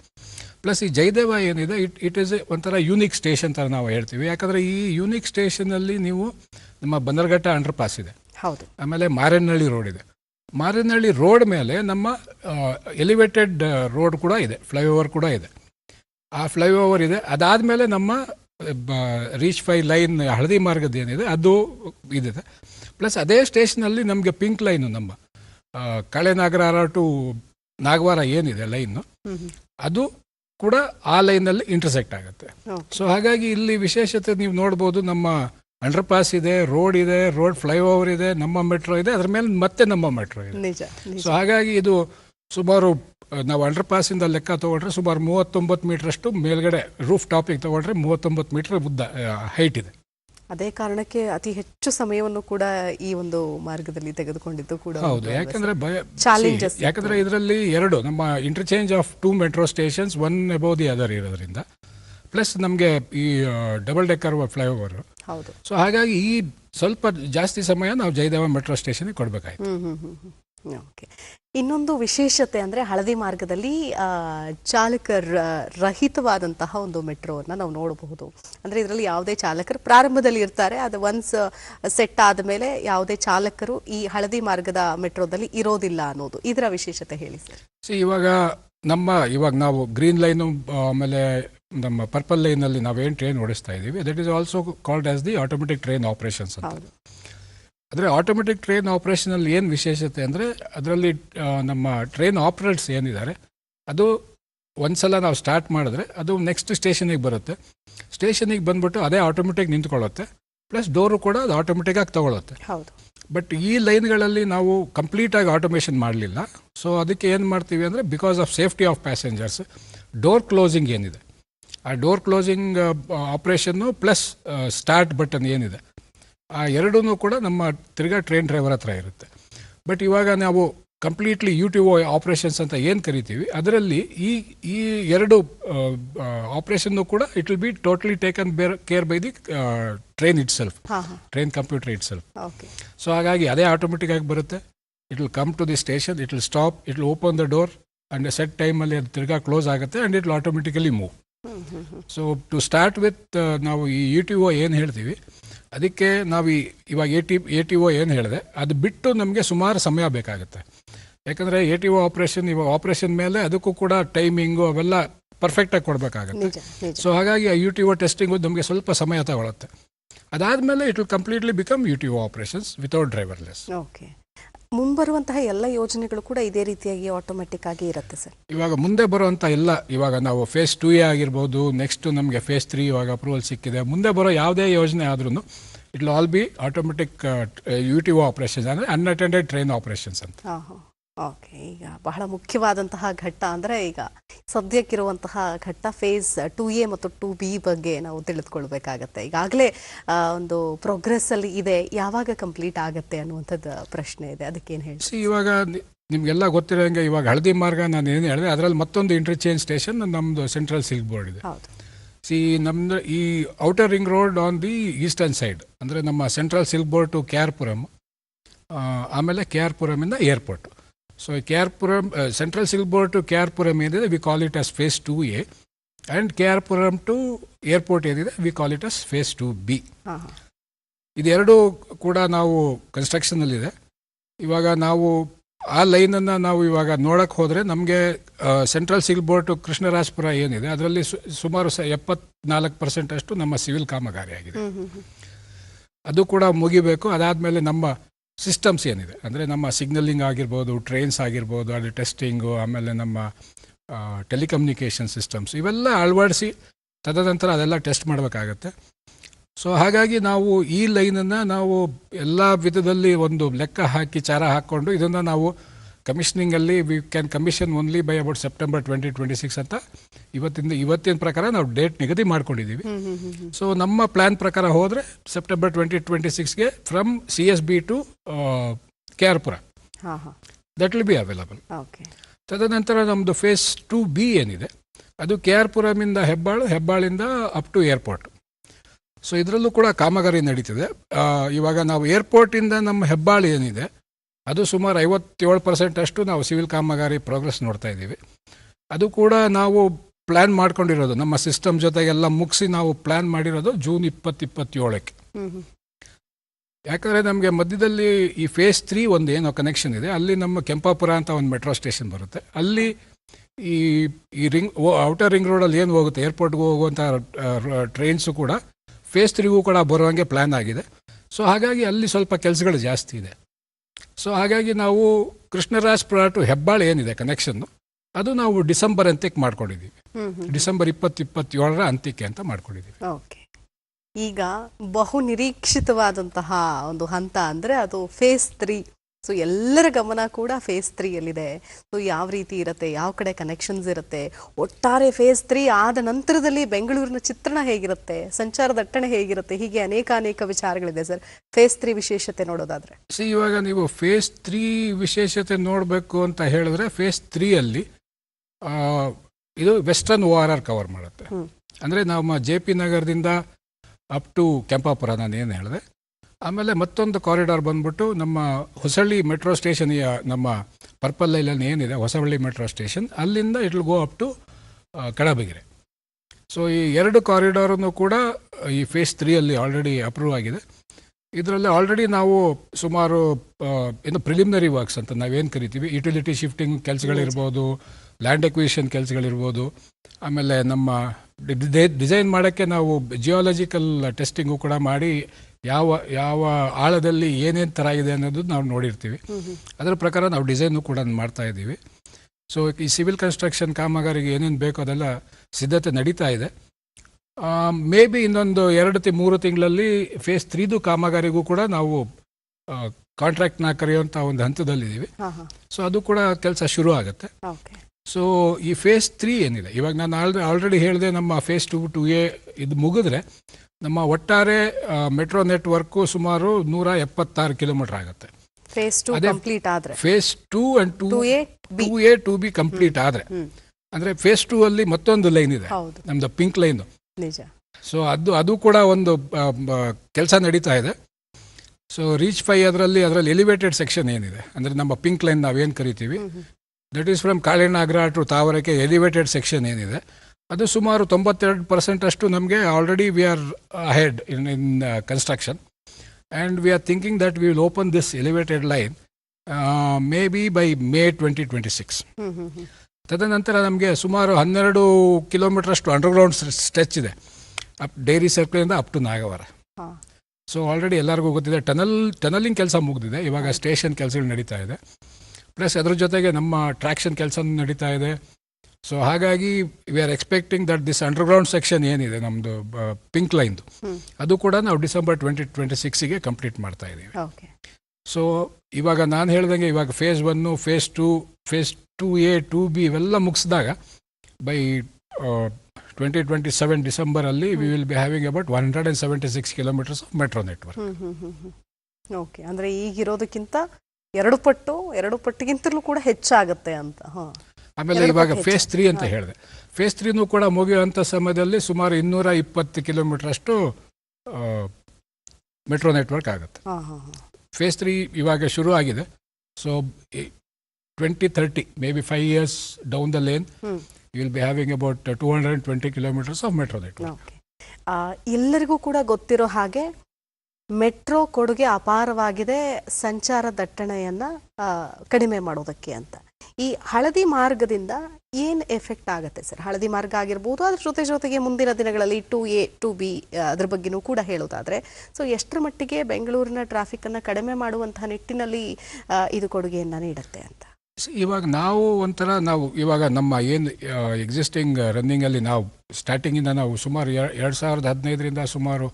ಪ್ಲಸ್ ಈ ಜಯದೇವ ಏನಿದೆ ಇಟ್ ಇಟ್ ಈಸ್ ಒಂಥರ ಯೂನಿಕ್ ಸ್ಟೇಷನ್ ಥರ ನಾವು ಹೇಳ್ತೀವಿ. ಯಾಕಂದರೆ ಈ ಯೂನಿಕ್ ಸ್ಟೇಷನಲ್ಲಿ ನೀವು ನಮ್ಮ ಬಂದರ್ಘಟ್ಟ ಅಂಡರ್ ಪಾಸ್ ಇದೆ. ಹೌದು. ಆಮೇಲೆ ಮಾರೇನಹಳ್ಳಿ ರೋಡ್ ಇದೆ. ಮಾರೇನಹಳ್ಳಿ ರೋಡ್ ಮೇಲೆ ನಮ್ಮ ಎಲಿವೇಟೆಡ್ ರೋಡ್ ಕೂಡ ಇದೆ ಫ್ಲೈಓವರ್ ಕೂಡ ಇದೆ. ಆ ಫ್ಲೈಓವರ್ ಇದೆ. ಅದಾದಮೇಲೆ ನಮ್ಮ ರೀಚ್ ಫೈ ಲೈನ್ ಹಳದಿ ಮಾರ್ಗದ ಏನಿದೆ ಅದು ಇದಿದೆ ಪ್ಲಸ್ ಅದೇ ಸ್ಟೇಷನಲ್ಲಿ ನಮಗೆ ಪಿಂಕ್ ಲೈನು ನಮ್ಮ ಕಳೆ ಕಳೆನಾಗರಾರ ಟು ನಾಗವಾರ ಏನಿದೆ ಲೈನು ಅದು ಕೂಡ ಆ ಲೈನಲ್ಲಿ ಇಂಟರ್ಸೆಕ್ಟ್ ಆಗುತ್ತೆ. ಸೊ ಹಾಗಾಗಿ ಇಲ್ಲಿ ವಿಶೇಷತೆ ನೀವು ನೋಡ್ಬೋದು ನಮ್ಮ ಅಂಡರ್ ಪಾಸ್ ಇದೆ ರೋಡ್ ಇದೆ ರೋಡ್ ಫ್ಲೈಓವರ್ ಇದೆ ನಮ್ಮ ಮೆಟ್ರೋ ಇದೆ ಅದ್ರ ಮೇಲೆ ಮತ್ತೆ ನಮ್ಮ ಮೆಟ್ರೋ ಇದೆ. ಸೊ ಹಾಗಾಗಿ ಇದು ಸುಮಾರು ನಾವು ಅಂಡರ್ ಇಂದ ಲೆಕ್ಕ ತಗೊಂಡ್ರೆ ಸುಮಾರು ಮೂವತ್ತೊಂಬತ್ತು ಮೀಟ್ರಷ್ಟು ಮೇಲ್ಗಡೆ ರೂಫ್ ಟಾಪಿಗೆ ತಗೊಂಡ್ರೆ ಮೂವತ್ತೊಂಬತ್ತು ಮೀಟರ್ ಉದ್ದ ಹೈಟ್ ಇದೆ. ಅದೇ ಕಾರಣಕ್ಕೆ ಅತಿ ಹೆಚ್ಚು ಸಮಯವನ್ನು ಕೂಡ ಈ ಒಂದು ಮಾರ್ಗದಲ್ಲಿ ತೆಗೆದುಕೊಂಡಿದ್ದು ಕೂಡ ಹೌದು ಯಾಕಂದ್ರೆ ಚಾಲೆಂಜಸ್ ಯಾಕಂದ್ರೆ ಇದರಲ್ಲಿ ಎರಡು ನಮ್ಮ interchange of two metro stations one above the other ಇರೋದ್ರಿಂದ ಪ್ಲಸ್ ನಮಗೆ ಈ ಡಬಲ್ ಡೆಕ್ಕರ್ ಫ್ಲೈಓವರ್ ಹೌದು. ಸೊ ಹಾಗಾಗಿ ಈ ಸ್ವಲ್ಪ ಜಾಸ್ತಿ ಸಮಯ ನಾವು ಜಯದೇವ ಮೆಟ್ರೋ ಸ್ಟೇಷನ್ಗೆ ಕೊಡಬೇಕಾಯ್ತು. ಓಕೆ ಇನ್ನೊಂದು ವಿಶೇಷತೆ ಅಂದ್ರೆ ಹಳದಿ ಮಾರ್ಗದಲ್ಲಿ ಚಾಲಕ ಚಾಲಕರ ರಹಿತವಾದಂತಹ ಒಂದು ಮೆಟ್ರೋವನ್ನು ನಾವು ನೋಡಬಹುದು. ಅಂದ್ರೆ ಇದರಲ್ಲಿ ಯಾವುದೇ ಚಾಲಕರು ಪ್ರಾರಂಭದಲ್ಲಿ ಇರ್ತಾರೆ. ಅದು ಒನ್ಸ್ ಸೆಟ್ ಆದ ಮೇಲೆ ಯಾವುದೇ ಚಾಲಕರು ಈ ಹಳದಿ ಮಾರ್ಗದ ಮೆಟ್ರೋದಲ್ಲಿ ಇರೋದಿಲ್ಲ ಅನ್ನೋದು. ಇದರ ವಿಶೇಷತೆ ಹೇಳಿ ಸರ್. ಸಿ ಇವಾಗ ನಮ್ಮ ಇವಾಗ ನಾವು ಗ್ರೀನ್ ಲೈನು ಆಮೇಲೆ ನಮ್ಮ ಪರ್ಪಲ್ ಲೈನಲ್ಲಿ ನಾವೇನು ಟ್ರೈನ್ ಓಡಿಸ್ತಾ ಇದ್ದೀವಿ that is also called as the automatic train operations ಅಂತ. ಆದರೆ ಅಂದರೆ ಆಟೋಮೆಟಿಕ್ ಟ್ರೈನ್ ಆಪರೇಷನಲ್ಲಿ ಏನು ವಿಶೇಷತೆ ಅಂದರೆ ಅದರಲ್ಲಿ ನಮ್ಮ ಟ್ರೈನ್ ಆಪ್ರೇಟ್ಸ್ ಏನಿದ್ದಾರೆ ಅದು ಒಂದ್ಸಲ ನಾವು ಸ್ಟಾರ್ಟ್ ಮಾಡಿದ್ರೆ ಅದು ನೆಕ್ಸ್ಟ್ ಸ್ಟೇಷನಿಗೆ ಬರುತ್ತೆ. ಸ್ಟೇಷನಿಗೆ ಬಂದ್ಬಿಟ್ಟು ಅದೇ ಆಟೋಮೆಟಿಕ್ ನಿಂತ್ಕೊಳ್ಳುತ್ತೆ. ಪ್ಲಸ್ ಡೋರು ಕೂಡ ಅದು ಆಟೋಮೆಟಿಕ್ಕಾಗಿ ತಗೊಳ್ಳುತ್ತೆ ಹೌದು. ಬಟ್ ಈ ಲೈನ್ಗಳಲ್ಲಿ ನಾವು ಕಂಪ್ಲೀಟಾಗಿ ಆಟೋಮೇಷನ್ ಮಾಡಲಿಲ್ಲ. ಸೊ ಅದಕ್ಕೆ ಏನು ಮಾಡ್ತೀವಿ ಅಂದರೆ because of safety of passengers door closing ಏನಿದೆ. ಆ door closing operation plus start button ಏನಿದೆ ಆ ಎರಡೂ ಕೂಡ ನಮ್ಮ ತಿರ್ಗಾ ಟ್ರೈನ್ ಡ್ರೈವರ್ ಹತ್ರ ಇರುತ್ತೆ. ಬಟ್ ಇವಾಗ ನಾವು completely U T O operations ಅಂತ ಏನು ಕರಿತೀವಿ ಅದರಲ್ಲಿ ಈ ಈ ಎರಡು ಆಪ್ರೇಷನ್ನು ಕೂಡ it will be totally taken bare care by the train itself train computer itself so ಹಾಗಾಗಿ ಅದೇ ಆಟೋಮೆಟಿಕ್ ಆಗಿ ಬರುತ್ತೆ. It will come to the station it will stop it will open the door and set ಟೈಮಲ್ಲಿ ಅದು ತಿರ್ಗಾ close ಆಗುತ್ತೆ and it will automatically move so to start with ನಾವು ಈ ಯು ಟಿ ಒ ಏನು ಹೇಳ್ತೀವಿ ಅದಕ್ಕೆ ನಾವು ಈ ಇವಾಗ A T A T O ಏನು ಹೇಳಿದೆ ಅದು ಬಿಟ್ಟು ನಮಗೆ ಸುಮಾರು ಸಮಯ ಬೇಕಾಗುತ್ತೆ. ಯಾಕಂದರೆ ಎ ಟಿ ಒ ಆಪ್ರೇಷನ್ ಇವಾಗ ಆಪ್ರೇಷನ್ ಮೇಲೆ ಅದಕ್ಕೂ ಕೂಡ ಟೈಮಿಂಗು ಅವೆಲ್ಲ ಪರ್ಫೆಕ್ಟಾಗಿ ಕೊಡಬೇಕಾಗುತ್ತೆ. ಸೊ ಹಾಗಾಗಿ ಆ ಯು ಟಿ ಒ ಟೆಸ್ಟಿಂಗು ನಮಗೆ ಸ್ವಲ್ಪ ಸಮಯ ತಗೊಳುತ್ತೆ. ಅದಾದಮೇಲೆ it will completely become U T O operations without driverless okay ಮುಂಬರುವಂತಹ ಎಲ್ಲ ಯೋಜನೆಗಳು ಕೂಡ ಇದೇ ರೀತಿಯಾಗಿ ಆಟೋಮೆಟಿಕ್ ಆಗಿ ಇರುತ್ತೆ ಸರ್. ಇವಾಗ ಮುಂದೆ ಬರುವಂಥ ಎಲ್ಲ ಇವಾಗ ನಾವು ಫೇಸ್ ಟೂ ಎ ಆಗಿರ್ಬೋದು ನೆಕ್ಸ್ಟ್ ನಮಗೆ ಫೇಸ್ ತ್ರೀ ಇವಾಗ ಅಪ್ರೂವಲ್ ಸಿಕ್ಕಿದೆ. ಮುಂದೆ ಬರೋ ಯಾವುದೇ ಯೋಜನೆ ಆದ್ರೂ it all be automatic U T O operations ಅಂದರೆ ಅನ್ಅಟೆಂಡೆಡ್ ಟ್ರೈನ್ ಆಪರೇಷನ್ಸ್ ಅಂತ. ಓಕೆ ಈಗ ಬಹಳ ಮುಖ್ಯವಾದಂತಹ ಘಟ್ಟ ಅಂದರೆ ಈಗ ಸದ್ಯಕ್ಕಿರುವಂತಹ ಘಟ್ಟ ಫೇಸ್ ಟು ಎ ಮತ್ತು ಟು ಬಿ ಬಗ್ಗೆ ನಾವು ತಿಳಿದುಕೊಳ್ಬೇಕಾಗತ್ತೆ. ಈಗಾಗಲೇ ಒಂದು ಪ್ರೋಗ್ರೆಸ್ ಅಲ್ಲಿ ಇದೆ. ಯಾವಾಗ ಕಂಪ್ಲೀಟ್ ಆಗತ್ತೆ ಅನ್ನುವಂಥದ್ದು ಪ್ರಶ್ನೆ ಇದೆ. ಅದಕ್ಕೇನು ಹೇಳಿ ಸಿ ಇವಾಗ ನಿಮಗೆಲ್ಲ ಗೊತ್ತಿರೋಂಗೆ ಇವಾಗ ಹಳದಿ ಮಾರ್ಗ ನಾನು ಏನು ಹೇಳಿದೆ ಅದರಲ್ಲಿ ಮತ್ತೊಂದು ಇಂಟರ್ಚೇಂಜ್ ಸ್ಟೇಷನ್ ನಮ್ಮದು ಸೆಂಟ್ರಲ್ ಸಿಲ್ಕ್ ಬೋರ್ಡ್ ಇದೆ. ಸಿ ನಮ್ದು ಈ outer ring road on the eastern side ಅಂದರೆ ನಮ್ಮ central silk board to K R Puram ಆಮೇಲೆ K R ಪುರಮಿಂದ airport central silk board to K R Puram ಏನಿದೆ we call it as phase two A and K R Puram to airport ಏನಿದೆ we call it as phase two B ಇದೆರಡೂ ಕೂಡ ನಾವು ಕನ್ಸ್ಟ್ರಕ್ಷನಲ್ಲಿದೆ ಇವಾಗ ನಾವು ಆ ಲೈನನ್ನು ನಾವು ಇವಾಗ ನೋಡಕ್ಕೆ ಹೋದರೆ ನಮಗೆ central silk board to Krishnarajapura ಏನಿದೆ ಅದರಲ್ಲಿ ಸು- ಸುಮಾರು ಸ ಎಪ್ಪತ್ನಾಲ್ಕು ಪರ್ಸೆಂಟ್ ಅಷ್ಟು ನಮ್ಮ ಸಿವಿಲ್ ಕಾಮಗಾರಿ ಆಗಿದೆ. ಅದು ಕೂಡ ಮುಗಿಬೇಕು. ಅದಾದಮೇಲೆ ನಮ್ಮ ಸಿಸ್ಟಮ್ಸ್ ಏನಿದೆ? ಅಂದರೆ ನಮ್ಮ ಸಿಗ್ನಲಿಂಗ್ ಆಗಿರ್ಬೋದು ಟ್ರೈನ್ಸ್ ಆಗಿರ್ಬೋದು, ಅಲ್ಲಿ ಟೆಸ್ಟಿಂಗು ಆಮೇಲೆ ನಮ್ಮ ಟೆಲಿಕಮ್ಯುನಿಕೇಷನ್ ಸಿಸ್ಟಮ್ಸ್ ಇವೆಲ್ಲ ಅಳವಡಿಸಿ, ತದನಂತರ ಅದೆಲ್ಲ ಟೆಸ್ಟ್ ಮಾಡಬೇಕಾಗತ್ತೆ. ಸೊ ಹಾಗಾಗಿ ನಾವು ಈ ಲೈನನ್ನು ನಾವು ಎಲ್ಲ ವಿಧದಲ್ಲಿ ಒಂದು ಲೆಕ್ಕ ಹಾಕಿ, ಚಾರ ಹಾಕ್ಕೊಂಡು ಇದನ್ನು ನಾವು ಕಮಿಷನಿಂಗಲ್ಲಿ we can commission only by about September twenty twenty six ಅಂತ. ಇವತ್ತಿಂದ ಇವತ್ತಿನ ಪ್ರಕಾರ ನಾವು ಡೇಟ್ ನಿಗದಿ ಮಾಡ್ಕೊಂಡಿದ್ದೀವಿ ಸೊ ನಮ್ಮ ಪ್ಲಾನ್ ಪ್ರಕಾರ ಹೋದರೆ September twenty twenty ಸಿಕ್ಸ್ಗೆ from C S B to K R Pura that will be available okay ತದನಂತರ ನಮ್ಮದು ಫೇಸ್ ಟು ಬಿ ಏನಿದೆ ಅದು ಕೆ ಆರ್ ಪುರಮಿಂದ ಹೆಬ್ಬಾಳು ಹೆಬ್ಬಾಳಿಂದ ಅಪ್ ಟು ಏರ್ಪೋರ್ಟ್ ಸೊ ಇದರಲ್ಲೂ ಕೂಡ ಕಾಮಗಾರಿ ನಡೀತಿದೆ. ಇವಾಗ ನಾವು ಏರ್ಪೋರ್ಟಿಂದ ನಮ್ಮ ಹೆಬ್ಬಾಳು ಏನಿದೆ ಅದು ಸುಮಾರು ಐವತ್ತೇಳು ಪರ್ಸೆಂಟ್ ಅಷ್ಟು ನಾವು ಸಿವಿಲ್ ಕಾಮಗಾರಿ ಪ್ರೋಗ್ರೆಸ್ ನೋಡ್ತಾ ಇದ್ದೀವಿ. ಅದು ಕೂಡ ನಾವು ಪ್ಲ್ಯಾನ್ ಮಾಡ್ಕೊಂಡಿರೋದು. ನಮ್ಮ ಸಿಸ್ಟಮ್ ಜೊತೆಗೆಲ್ಲ ಮುಗಿಸಿ ನಾವು ಪ್ಲ್ಯಾನ್ ಮಾಡಿರೋದು ಜೂನ್ ಇಪ್ಪತ್ತು ಇಪ್ಪತ್ತೇಳಕ್ಕೆ. ಹ್ಮ್ ಹ್ಮ್. ಯಾಕಂದರೆ ನಮಗೆ ಮಧ್ಯದಲ್ಲಿ ಈ ಫೇಸ್ ತ್ರೀ ಒಂದು ಏನೋ ಕನೆಕ್ಷನ್ ಇದೆ. ಅಲ್ಲಿ ನಮ್ಮ ಕೆಂಪಾಪುರ ಅಂತ ಒಂದು ಮೆಟ್ರೋ ಸ್ಟೇಷನ್ ಬರುತ್ತೆ. ಅಲ್ಲಿ ಈ ಈ ರಿಂಗ್ ಔಟರ್ ರಿಂಗ್ ರೋಡಲ್ಲಿ ಏನು ಹೋಗುತ್ತೆ? ಏರ್ಪೋರ್ಟ್ಗೆ ಹೋಗುವಂಥ ಟ್ರೈನ್ಸು ಕೂಡ ಫೇಸ್ ತ್ರೀಗೂ ಕೂಡ ಬರುವಂಗೆ ಪ್ಲ್ಯಾನ್ ಆಗಿದೆ. ಸೊ ಹಾಗಾಗಿ ಅಲ್ಲಿ ಸ್ವಲ್ಪ ಕೆಲಸಗಳು ಜಾಸ್ತಿ ಇದೆ. ಸೊ ಹಾಗಾಗಿ ನಾವು ಕೃಷ್ಣರಾಜಪುರ ಟು ಹೆಬ್ಬಾಳು ಏನಿದೆ ಕನೆಕ್ಷನ್ನು ಅದು ನಾವು ಡಿಸೆಂಬರ್ ಅಂತ್ಯಕ್ಕೆ ಮಾಡ್ಕೊಂಡಿದ್ದೀವಿ ಡಿಸೆಂಬರ್ ಇಪ್ಪತ್ತು ಇಪ್ಪತ್ತೇಳರ ಅಂತ್ಯಕ್ಕೆ ಅಂತ ಮಾಡ್ಕೊಂಡಿದ್ದೀವಿ ಓಕೆ. ಈಗ ಬಹು ನಿರೀಕ್ಷಿತವಾದಂತಹ ಒಂದು ಹಂತ ಅಂದರೆ ಅದು ಫೇಸ್ ತ್ರೀ ಸೊ ಎಲ್ಲರ ಗಮನ ಕೂಡ ಫೇಸ್ ತ್ರೀಯಲ್ಲಿದೆ ಸೊ ಯಾವ ರೀತಿ ಇರುತ್ತೆ ಯಾವ ಕಡೆ ಕನೆಕ್ಷನ್ಸ್ ಇರುತ್ತೆ ಒಟ್ಟಾರೆ ಫೇಸ್ ತ್ರೀ ಆದ ನಂತರದಲ್ಲಿ ಬೆಂಗಳೂರಿನ ಚಿತ್ರಣ ಹೇಗಿರುತ್ತೆ ಸಂಚಾರ ದಟ್ಟಣೆ ಹೇಗಿರುತ್ತೆ ಹೀಗೆ ಅನೇಕ ಅನೇಕ ವಿಚಾರಗಳಿದೆ ಸರ್. ಫೇಸ್ ತ್ರೀ ವಿಶೇಷತೆ ನೋಡೋದಾದ್ರೆ. ಸಿ ಇವಾಗ ನೀವು ಫೇಸ್ ತ್ರೀ ವಿಶೇಷತೆ ನೋಡಬೇಕು ಅಂತ ಹೇಳಿದ್ರೆ ಫೇಸ್ ತ್ರೀಯಲ್ಲಿ ಇದು western O R R cover ಮಾಡುತ್ತೆ. ಅಂದರೆ ನಮ್ಮ ಜೆ ಪಿ ನಗರದಿಂದ ಅಪ್ ಟು ಕೆಂಪಾಪುರ ನಾನು ಏನು ಹೇಳಿದೆ? ಆಮೇಲೆ ಮತ್ತೊಂದು ಕಾರಿಡಾರ್ ಬಂದ್ಬಿಟ್ಟು ನಮ್ಮ ಹೊಸಳ್ಳಿ ಮೆಟ್ರೋ ಸ್ಟೇಷನ್ ನಮ್ಮ ಪರ್ಪಲ್ ಲೈನಲ್ಲಿ ಏನಿದೆ ಹೊಸಹಳ್ಳಿ ಮೆಟ್ರೋ ಸ್ಟೇಷನ್. ಅಲ್ಲಿಂದ it will go up to Kadabagere. So, ಈ ಎರಡು ಕಾರಿಡಾರನ್ನು ಕೂಡ, ಈ ಫೇಸ್ ತ್ರೀಯಲ್ಲಿ ಆಲ್ರೆಡಿ ಅಪ್ರೂವ್ ಆಗಿದೆ. ಇದರಲ್ಲಿ ಆಲ್ರೆಡಿ ನಾವು ಸುಮಾರು ಏನು ಪ್ರಿಲಿಮಿನರಿ ವರ್ಕ್ಸ್ ಅಂತ ನಾವೇನು ಕರಿತೀವಿ? ಯುಟಿಲಿಟಿ ಶಿಫ್ಟಿಂಗ್ ಕೆಲಸಗಳಿರ್ಬೋದು ಲ್ಯಾಂಡ್ ಎಕ್ವಿಷನ್ ಕೆಲಸಗಳಿರ್ಬೋದು, ಆಮೇಲೆ ನಮ್ಮ ಡಿಸೈನ್ ಮಾಡೋಕ್ಕೆ ನಾವು ಜಿಯಾಲಜಿಕಲ್ ಟೆಸ್ಟಿಂಗು ಕೂಡ ಮಾಡಿ ಯಾವ ಯಾವ ಆಳದಲ್ಲಿ ಏನೇನು ಥರ ಇದೆ ಅನ್ನೋದು ನಾವು ನೋಡಿರ್ತೀವಿ. ಅದರ ಪ್ರಕಾರ ನಾವು ಡಿಸೈನು ಕೂಡ ಮಾಡ್ತಾ ಇದ್ದೀವಿ. ಸೊ ಈ ಸಿವಿಲ್ ಕನ್ಸ್ಟ್ರಕ್ಷನ್ ಕಾಮಗಾರಿಗೆ ಏನೇನು ಬೇಕೋ ಅದೆಲ್ಲ ಸಿದ್ಧತೆ ನಡೀತಾ ಇದೆ. ಮೇ ಬಿ ಇನ್ನೊಂದು ಎರಡು ತಿ ಮೂರು ತಿಂಗಳಲ್ಲಿ ಫೇಸ್ ತ್ರೀದು ಕಾಮಗಾರಿಗೂ ಕೂಡ ನಾವು ಕಾಂಟ್ರಾಕ್ಟ್ನ ಕರೆಯುವಂಥ ಒಂದು ಹಂತದಲ್ಲಿದ್ದೀವಿ. ಸೊ ಅದು ಕೂಡ ಕೆಲಸ ಶುರು ಆಗುತ್ತೆ. ಸೊ ಈ ಫೇಸ್ ತ್ರೀ ಏನಿದೆ? ಇವಾಗ ನಾನು ಆಲ್ರೆ ಆಲ್ರೆಡಿ ಹೇಳಿದೆ ನಮ್ಮ ಫೇಸ್ ಟು ಟು ಎ ಇದು ಮುಗಿದ್ರೆ ನಮ್ಮ ಒಟ್ಟಾರೆ ಮೆಟ್ರೋ ನೆಟ್ವರ್ಕು ಸುಮಾರು ನೂರ ಎಪ್ಪತ್ತಾರು ಕಿಲೋಮೀಟರ್ ಆಗುತ್ತೆ. ಫೇಸ್ ಟು ಅದೇ- ಕಂಪ್ಲೀಟ್ ಆದ್ರೆ. Phase two two A two B complete ಆದರೆ. ಅಂದ್ರೆ ಫೇಸ್ ಟೂ ಅಲ್ಲಿ ಮತ್ತೊಂದು ಲೈನ್ ಇದೆ. ನಮ್ದು ಪಿಂಕ್ ಲೈನ್ ಸೊ ಅದು ಅದು ಕೂಡ ಒಂದು ಕೆಲಸ ನಡೀತಾ ಇದೆ. ಸೊ ರೀಚ್ ಫೈ ಅದರಲ್ಲಿ ಅದರಲ್ಲಿ ಎಲಿವೇಟೆಡ್ ಸೆಕ್ಷನ್ ಏನಿದೆ. ಅಂದರೆ ನಮ್ಮ ಪಿಂಕ್ ಲೈನ್ ನಾವೇನು ಕರಿತೀವಿ. That is from Kalena Agrahara to ತಾವರಕ್ಕೆ elevated section ಏನಿದೆ. ಅದು ಸುಮಾರು ತೊಂಬತ್ತೆರಡು ಪರ್ಸೆಂಟ್ ಅಷ್ಟು ನಮಗೆ already we are ahead in in construction and we are thinking that we will open this elevated line maybe by May twenty twenty six ತದನಂತರ ನಮಗೆ ಸುಮಾರು ಹನ್ನೆರಡು ಕಿಲೋಮೀಟರ್ ಅಷ್ಟು ಅಂಡರ್ಗ್ರೌಂಡ್ ಸ್ಟ್ರೆಚ್ ಇದೆ. Up dairy ಸರ್ಕಲಿಂದ up to Nagawara so already ಎಲ್ಲರಿಗೂ ಗೊತ್ತಿದೆ tunnel tunnelling ಕೆಲಸ ಮುಗಿದಿದೆ. ಇವಾಗ ಸ್ಟೇಷನ್ ಕೆಲಸಗಳು ನಡೀತಾ ಇದೆ. ಪ್ಲಸ್ ಅದ್ರ ಜೊತೆಗೆ ನಮ್ಮ ಟ್ರ್ಯಾಕ್ಷನ್ ಕೆಲಸ ನಡೀತಾ ಇದೆ. ಸೊ ಹಾಗಾಗಿ we are expecting that this underground section ಏನಿದೆ ನಮ್ಮದು ಪಿಂಕ್ ಲೈನ್ದು ಅದು ಕೂಡ ನಾವು ಡಿಸೆಂಬರ್ ಟ್ವೆಂಟಿ ಟ್ವೆಂಟಿ ಸಿಕ್ಸಿಗೆ ಕಂಪ್ಲೀಟ್ ಮಾಡ್ತಾ ಇದ್ದೀವಿ. ಓಕೆ. ಸೊ ಇವಾಗ ನಾನು ಹೇಳ್ದಂಗೆ ಇವಾಗ phase one phase two phase two A two B ಇವೆಲ್ಲ ಮುಗಿಸಿದಾಗ by twenty twenty seven ಡಿಸೆಂಬರಲ್ಲಿ we will be having about one hundred and seventy six kilometres of metro network okay ಅಂದರೆ ಈಗಿರೋದಕ್ಕಿಂತ ಎರಡು ಪಟ್ಟು ಎರಡು ಪಟ್ಟಿಗಿಂತಲೂ ಕೂಡ ಹೆಚ್ಚಾಗುತ್ತೆ ಅಂತ ಹಾ. ಆಮೇಲೆ ಇವಾಗ ಫೇಸ್ ತ್ರೀ ಅಂತ ಹೇಳಿದೆ. ಫೇಸ್ ತ್ರೀನೂ ಕೂಡ ಮುಗಿಯುವಂಥ ಸಮಯದಲ್ಲಿ ಸುಮಾರು ಇನ್ನೂರ ಇಪ್ಪತ್ತು ಕಿಲೋಮೀಟರ್ ಅಷ್ಟು ಮೆಟ್ರೋ ನೆಟ್ವರ್ಕ್ ಆಗುತ್ತೆ. ಫೇಸ್ ತ್ರೀ ಇವಾಗ ಶುರು ಆಗಿದೆ. So twenty thirty maybe five years down the lane you will be having about two hundred twenty kilometres of metro network ಎಲ್ಲರಿಗೂ ಕೂಡ ಗೊತ್ತಿರೋ ಹಾಗೆ ಮೆಟ್ರೋ ಕೊಡುಗೆ ಅಪಾರವಾಗಿದೆ ಸಂಚಾರ ದಟ್ಟಣೆಯನ್ನು ಕಡಿಮೆ ಮಾಡೋದಕ್ಕೆ ಅಂತ. ಈ ಹಳದಿ ಮಾರ್ಗದಿಂದ ಏನ್ ಎಫೆಕ್ಟ್ ಆಗುತ್ತೆ ಸರ್? ಹಳದಿ ಮಾರ್ಗ ಆಗಿರ್ಬೋದು, ಅದ್ರ ಜೊತೆ ಜೊತೆಗೆ ಮುಂದಿನ ದಿನಗಳಲ್ಲಿ ಟು ಎ, ಟು ಬಿ ಅದ್ರ ಬಗ್ಗೆನೂ ಕೂಡ ಹೇಳೋದಾದ್ರೆ, ಸೊ ಎಷ್ಟರ ಮಟ್ಟಿಗೆ ಬೆಂಗಳೂರಿನ ಟ್ರಾಫಿಕ್ ಅನ್ನ ಕಡಿಮೆ ಮಾಡುವಂತಹ ನಿಟ್ಟಿನಲ್ಲಿ ಇದು ಕೊಡುಗೆಯನ್ನ ನೀಡುತ್ತೆ ಅಂತ? ಇವಾಗ ನಾವು ಒಂಥರ ನಾವು ಇವಾಗ ನಮ್ಮ ಏನು ಎಕ್ಸಿಸ್ಟಿಂಗ್ ರನ್ನಿಂಗಲ್ಲಿ ನಾವು ಸ್ಟಾರ್ಟಿಂಗಿಂದ ನಾವು ಸುಮಾರು ಎರಡು ಸಾವಿರದ ಹದಿನೈದರಿಂದ ಸುಮಾರು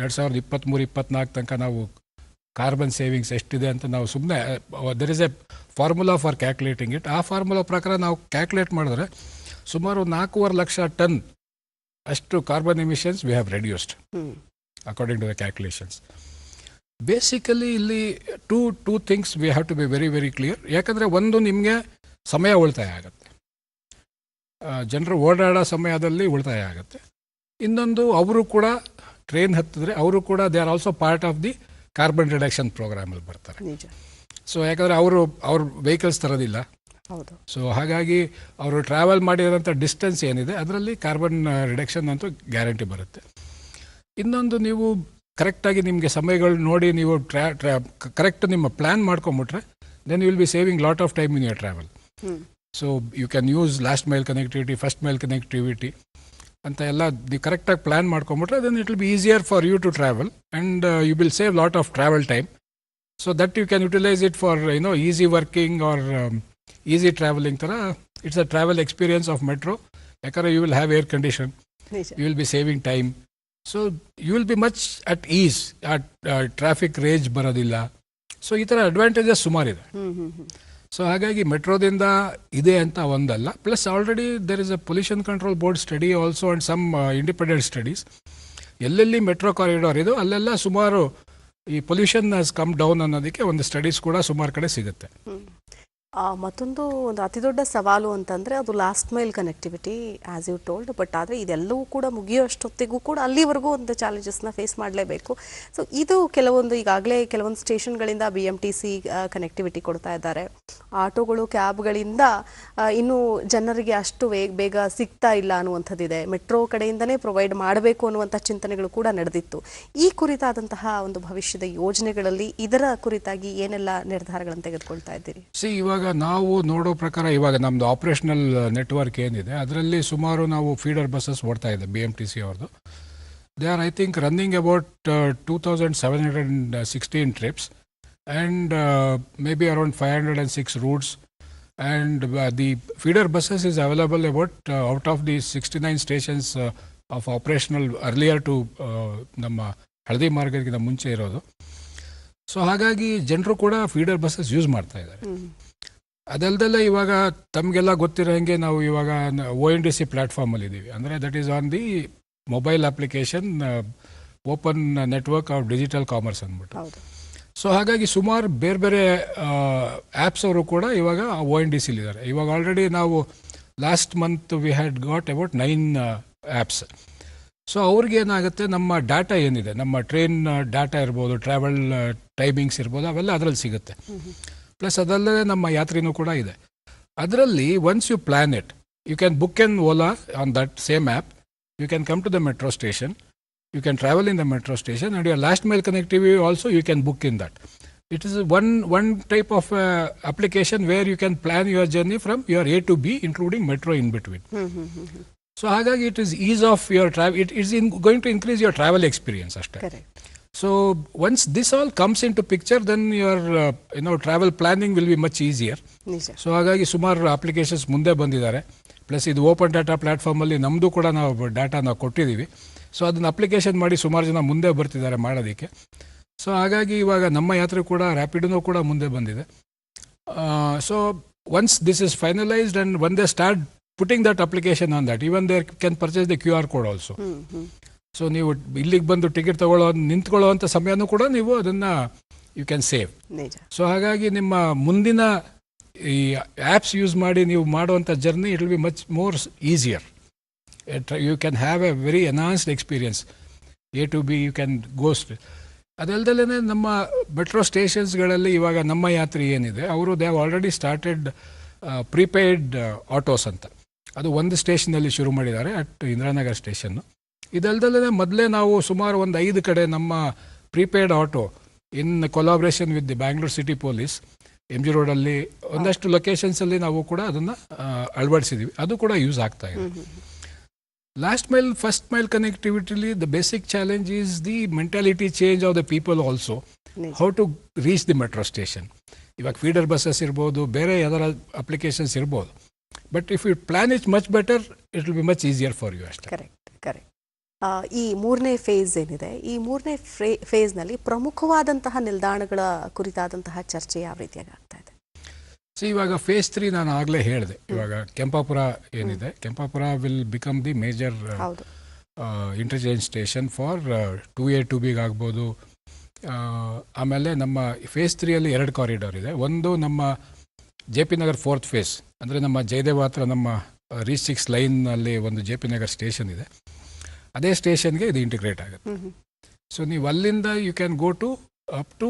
ಎರಡು ಸಾವಿರದ ಇಪ್ಪತ್ತ್ಮೂರು ಇಪ್ಪತ್ನಾಲ್ಕು ತನಕ ನಾವು ಕಾರ್ಬನ್ ಸೇವಿಂಗ್ಸ್ ಎಷ್ಟಿದೆ ಅಂತ ನಾವು ಸುಮ್ಮನೆ there is a formula for calculating it ಆ ಫಾರ್ಮುಲಾ ಪ್ರಕಾರ ನಾವು ಕ್ಯಾಲ್ಕುಲೇಟ್ ಮಾಡಿದ್ರೆ ಸುಮಾರು ನಾಲ್ಕೂವರೆ ಲಕ್ಷ ಟನ್ ಅಷ್ಟು carbon emissions we have reduced according to the calculations basically ಇಲ್ಲಿ two two things we have to be very very clear ಯಾಕಂದರೆ ಒಂದು ನಿಮಗೆ ಸಮಯ ಉಳಿತಾಯ ಆಗುತ್ತೆ. ಜನರು ಓಡಾಡೋ ಸಮಯದಲ್ಲಿ ಉಳಿತಾಯ ಆಗುತ್ತೆ. ಇನ್ನೊಂದು ಅವರು ಕೂಡ ಟ್ರೈನ್ ಹತ್ತಿದ್ರೆ ಅವರು ಕೂಡ they are also part of the carbon reduction ಪ್ರೋಗ್ರಾಮಲ್ಲಿ ಬರ್ತಾರೆ. ಸೊ ಯಾಕಂದರೆ ಅವರು ಅವ್ರ ವೆಹಿಕಲ್ಸ್ ತರೋದಿಲ್ಲ. ಹೌದು. ಸೊ ಹಾಗಾಗಿ ಅವರು ಟ್ರಾವೆಲ್ ಮಾಡಿರೋಂಥ ಡಿಸ್ಟೆನ್ಸ್ ಏನಿದೆ ಅದರಲ್ಲಿ ಕಾರ್ಬನ್ ರಿಡಕ್ಷನ್ ಅಂತೂ ಗ್ಯಾರಂಟಿ ಬರುತ್ತೆ. ಇನ್ನೊಂದು ನೀವು ಕರೆಕ್ಟಾಗಿ ನಿಮಗೆ ಸಮಯಗಳು ನೋಡಿ ನೀವು ಟ್ರಾ ಟ್ರಾ ಕರೆಕ್ಟ್ ನಿಮ್ಮ plan ಮಾಡ್ಕೊಂಬಿಟ್ರೆ then will be saving lot of time in your travel so you can use last mile connectivity first mile connectivity ಅಂತ ಎಲ್ಲ ನೀವು ಕರೆಕ್ಟಾಗಿ plan ಮಾಡ್ಕೊಂಬಿಟ್ರೆ then it will be easier for you to travel and you will save lot of travel time so that you can utilise it for you know easy working or easy travelling ಥರ it's a travel experience of metro ಯಾಕಂದರೆ you will have air condition you will be saving time so you will be much at ease ಆ traffic rage ಬರೋದಿಲ್ಲ. So ಈ ಥರ advantages ಸುಮಾರಿದೆ. So ಹಾಗಾಗಿ ಮೆಟ್ರೋದಿಂದ ಇದೆ ಅಂತ ಒಂದಲ್ಲ. Plus already there is a pollution control board study also and some independent studies ಎಲ್ಲೆಲ್ಲಿ metro corridor ಇದು, ಅಲ್ಲೆಲ್ಲ ಸುಮಾರು ಈ ಪೊಲ್ಯೂಷನ್ ಕಮ್ ಡೌನ್ ಅನ್ನೋದಕ್ಕೆ ಒಂದು ಸ್ಟಡೀಸ್ ಕೂಡ ಸುಮಾರು ಕಡೆ ಸಿಗುತ್ತೆ. ಮತ್ತೊಂದು ಒಂದು ಅತಿ ದೊಡ್ಡ ಸವಾಲು ಅಂತಂದರೆ ಅದು last mile connectivity as you told but ಆದರೆ ಇದೆಲ್ಲವೂ ಕೂಡ ಮುಗಿಯೋಷ್ಟೊತ್ತಿಗೂ ಕೂಡ ಅಲ್ಲಿವರೆಗೂ ಒಂದು ಚಾಲೆಂಜಸ್ನ ಫೇಸ್ ಮಾಡಲೇಬೇಕು. ಸೊ ಇದು ಕೆಲವೊಂದು ಈಗಾಗಲೇ ಕೆಲವೊಂದು ಸ್ಟೇಷನ್ಗಳಿಂದ B M T C connectivity ಕೊಡ್ತಾ ಇದ್ದಾರೆ. ಆಟೋಗಳು, ಕ್ಯಾಬ್ಗಳಿಂದ ಇನ್ನೂ ಜನರಿಗೆ ಅಷ್ಟು ವೇಗ ಬೇಗ ಸಿಗ್ತಾ ಇಲ್ಲ ಅನ್ನುವಂಥದ್ದಿದೆ. ಮೆಟ್ರೋ ಕಡೆಯಿಂದನೇ ಪ್ರೊವೈಡ್ ಮಾಡಬೇಕು ಅನ್ನುವಂಥ ಚಿಂತನೆಗಳು ಕೂಡ ನಡೆದಿತ್ತು. ಈ ಕುರಿತಾದಂತಹ ಒಂದು ಭವಿಷ್ಯದ ಯೋಜನೆಗಳಲ್ಲಿ ಇದರ ಕುರಿತಾಗಿ ಏನೆಲ್ಲ ನಿರ್ಧಾರಗಳನ್ನು ತೆಗೆದುಕೊಳ್ತಾ ಇದ್ದೀರಿ? ಇವಾಗ ನಾವು ನೋಡೋ ಪ್ರಕಾರ ಇವಾಗ ನಮ್ಮದು ಆಪರೇಷನಲ್ ನೆಟ್ವರ್ಕ್ ಏನಿದೆ, ಅದರಲ್ಲಿ ಸುಮಾರು ನಾವು ಫೀಡರ್ ಬಸ್ಸಸ್ ಓಡ್ತಾ ಇದೆ ಬಿ ಎಂ ಟಿ ಸಿ ಅವ್ರದ್ದು they are I think running about two thousand seven hundred and sixteen trips and maybe around five hundred and six routes and the feeder buses is available about out of the sixty nine stations of operational earlier to ನಮ್ಮ ಹಳದಿ ಮಾರ್ಗಕ್ಕಿಂತ ಮುಂಚೆ ಇರೋದು. So ಹಾಗಾಗಿ ಜನರು ಕೂಡ feeder buses use ಮಾಡ್ತಾ ಇದ್ದಾರೆ. ಅದಲ್ದಲ್ಲೇ ಇವಾಗ ತಮಗೆಲ್ಲ ಗೊತ್ತಿರೋ ಹಾಗೆ ನಾವು ಇವಾಗ ಓ ಎನ್ ಡಿ ಸಿ ಪ್ಲ್ಯಾಟ್ಫಾರ್ಮಲ್ಲಿ ಇದ್ದೀವಿ ಅಂದರೆ that is on the mobile application open network of digital commerce ಅಂದ್ಬಿಟ್ಟು. ಸೊ ಹಾಗಾಗಿ ಸುಮಾರು ಬೇರೆ ಬೇರೆ ಆ್ಯಪ್ಸ್ ಅವರು ಕೂಡ ಇವಾಗ ಓ ಎನ್ ಡಿ ಸಿಲಿದ್ದಾರೆ ಇವಾಗ ಆಲ್ರೆಡಿ ನಾವು last month we had got about nine apps so ಅವ್ರಿಗೆ ಏನಾಗುತ್ತೆ? ನಮ್ಮ ಡಾಟಾ ಏನಿದೆ? ನಮ್ಮ ಟ್ರೈನ್ ಡಾಟಾ ಇರ್ಬೋದು ಟ್ರಾವೆಲ್ ಟೈಮಿಂಗ್ಸ್ ಇರ್ಬೋದು ಅವೆಲ್ಲ ಅದರಲ್ಲಿ ಸಿಗುತ್ತೆ. ಪ್ಲಸ್ ಅದಲ್ಲದೆ ನಮ್ಮ ಯಾತ್ರೆನೂ ಕೂಡ ಇದೆ ಅದರಲ್ಲಿ once you plan it you can book an Ola on that same app you can come to the metro station you can travel in the metro station and your last mile connectivity also you can book in that it is one one type of uh, application where you can plan your journey from your a to b including metro in between so ಹಾಗಾಗಿ it is ease of your travel it is in going to increase your travel experience ಅಷ್ಟೇ correct So once this all comes in to picture then your know travel planning will be much easier ನಿಜ so ಹಾಗಾಗಿ ಸುಮಾರು applications ಮುಂದೆ ಬಂದಿದ್ದಾರೆ. Plus ಇದು open data ಪ್ಲಾಟ್ಫಾರ್ಮಲ್ಲಿ ನಮ್ಮದು ಕೂಡ ನಾವು ಡಾಟಾ ನಾವು ಕೊಟ್ಟಿದ್ದೀವಿ. ಸೊ ಅದನ್ನು ಅಪ್ಲಿಕೇಶನ್ ಮಾಡಿ ಸುಮಾರು ಜನ ಮುಂದೆ ಬರ್ತಿದ್ದಾರೆ ಮಾಡೋದಕ್ಕೆ. ಸೊ ಹಾಗಾಗಿ ಇವಾಗ ನಮ್ಮ ಯಾತ್ರೆ ಕೂಡ ರ್ಯಾಪಿಡೂ ಕೂಡ ಮುಂದೆ ಬಂದಿದೆ. So once this is finalised and once they start putting that application on that even there can purchase the Q R code also hmm hmm. So ನೀವು ಇಲ್ಲಿಗೆ ಬಂದು ಟಿಕೆಟ್ ತಗೊಳ್ಳೋ ನಿಂತ್ಕೊಳ್ಳೋವಂಥ ಸಮಯನೂ ಕೂಡ ನೀವು ಅದನ್ನು ಯು ಕ್ಯಾನ್ ಸೇವ್ ಸೊ ಹಾಗಾಗಿ ನಿಮ್ಮ ಮುಂದಿನ ಈ ಆ್ಯಪ್ಸ್ ಯೂಸ್ ಮಾಡಿ ನೀವು ಮಾಡುವಂಥ journey it will be much more easier you can have a very enhanced experience A to B you can ghost ಅದಲ್ದಲೇ ನಮ್ಮ ಮೆಟ್ರೋ ಸ್ಟೇಷನ್ಸ್ಗಳಲ್ಲಿ ಇವಾಗ ನಮ್ಮ ಯಾತ್ರೆ ಏನಿದೆ ಅವರು they have already started prepaid autos ಅಂತ. ಅದು ಒಂದು ಸ್ಟೇಷನಲ್ಲಿ ಶುರು ಮಾಡಿದ್ದಾರೆ ಅಟ್ ಇಂದಿರಾನಗರ್ ಸ್ಟೇಷನ್ನು ಇದಲ್ದಲೇ ಮೊದಲೇ ನಾವು ಸುಮಾರು ಒಂದು ಐದು ಕಡೆ ನಮ್ಮ prepaid auto in collaboration with the Bangalore city police M G ರೋಡಲ್ಲಿ ಒಂದಷ್ಟು ಲೊಕೇಶನ್ಸಲ್ಲಿ ನಾವು ಕೂಡ ಅದನ್ನು ಅಳವಡಿಸಿದ್ದೀವಿ ಅದು ಕೂಡ ಯೂಸ್ ಆಗ್ತಾ ಇದೆ. Last mile first mile ಕನೆಕ್ಟಿವಿಟಿಲಿ the basic challenge is the mentality change of the people also how to reach the metro station ಇವಾಗ ಫೀಡರ್ ಬಸ್ಸಸ್ ಇರ್ಬೋದು ಬೇರೆ ಯಾವ್ದಾರ ಅಪ್ಲಿಕೇಶನ್ಸ್ ಇರ್ಬೋದು. But if you plan is much better it will be much easier for you ಅಷ್ಟೇ. Correct correct ಈ ಮೂರನೇ face ಏನಿದೆ ಈ ಮೂರನೇ ಫೇಸ್ನಲ್ಲಿ ಪ್ರಮುಖವಾದಂತಹ ನಿಲ್ದಾಣಗಳ ಕುರಿತಾದಂತಹ ಚರ್ಚೆ ಯಾವ ರೀತಿಯಾಗಿ ಆಗ್ತಾ ಇದೆ? ಸೊ ಇವಾಗ ಫೇಸ್ ತ್ರೀ ನಾನು ಆಗಲೇ ಹೇಳಿದೆ. ಇವಾಗ ಕೆಂಪಾಪುರ ಏನಿದೆ Kempapura will become the major interchange station for two A two big ಆಗ್ಬೋದು. ಆಮೇಲೆ ನಮ್ಮ ಫೇಸ್ ತ್ರೀಯಲ್ಲಿ ಎರಡು ಕಾರಿಡಾರ್ ಇದೆ. ಒಂದು ನಮ್ಮ J P Nagar fourth phase ಅಂದರೆ ನಮ್ಮ ಜಯದೇವ ಹತ್ರ ನಮ್ಮ ರೀ ಸಿಕ್ಸ್ ಲೈನ್ನಲ್ಲಿ ಒಂದು ಜೆ ಪಿ ನಗರ್ ಸ್ಟೇಷನ್ ಇದೆ. ಅದೇ ಸ್ಟೇಷನ್ಗೆ ಇದು ಇಂಟಿಗ್ರೇಟ್ ಆಗುತ್ತೆ. ಸೊ ನೀವು ಅಲ್ಲಿಂದ you can go to up to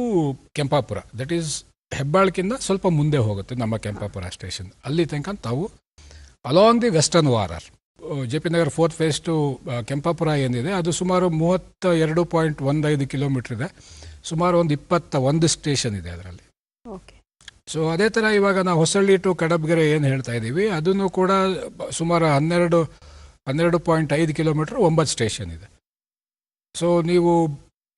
Kempapura that is ಹೆಬ್ಬಾಳ್ಕಿಂದ ಸ್ವಲ್ಪ ಮುಂದೆ ಹೋಗುತ್ತೆ ನಮ್ಮ ಕೆಂಪಾಪುರ ಸ್ಟೇಷನ್ ಅಲ್ಲಿ ತನಕ ತಾವು along the western ವಾರರ್ J P Nagar fourth phase to Kempapura ಏನಿದೆ ಅದು ಸುಮಾರು ಮೂವತ್ತ ಎರಡು ಪಾಯಿಂಟ್ ಒಂದೈದು ಕಿಲೋಮೀಟರ್ ಇದೆ. ಸುಮಾರು ಒಂದು ಇಪ್ಪತ್ತ ಒಂದು ಸ್ಟೇಷನ್ ಇದೆ ಅದರಲ್ಲಿ. ಓಕೆ ಸೊ ಅದೇ ಥರ ಇವಾಗ ನಾವು ಹೊಸಳ್ಳಿ ಟು ಕಡಬ್ಗೆರೆ ಏನು ಹೇಳ್ತಾ ಇದ್ದೀವಿ ಅದನ್ನು ಕೂಡ ಸುಮಾರು ಹನ್ನೆರಡು ಹನ್ನೆರಡು ಪಾಯಿಂಟ್ ಐದು ಕಿಲೋಮೀಟ್ರ್ ಒಂಬತ್ತು ಸ್ಟೇಷನ್ ಇದೆ. ಸೊ ನೀವು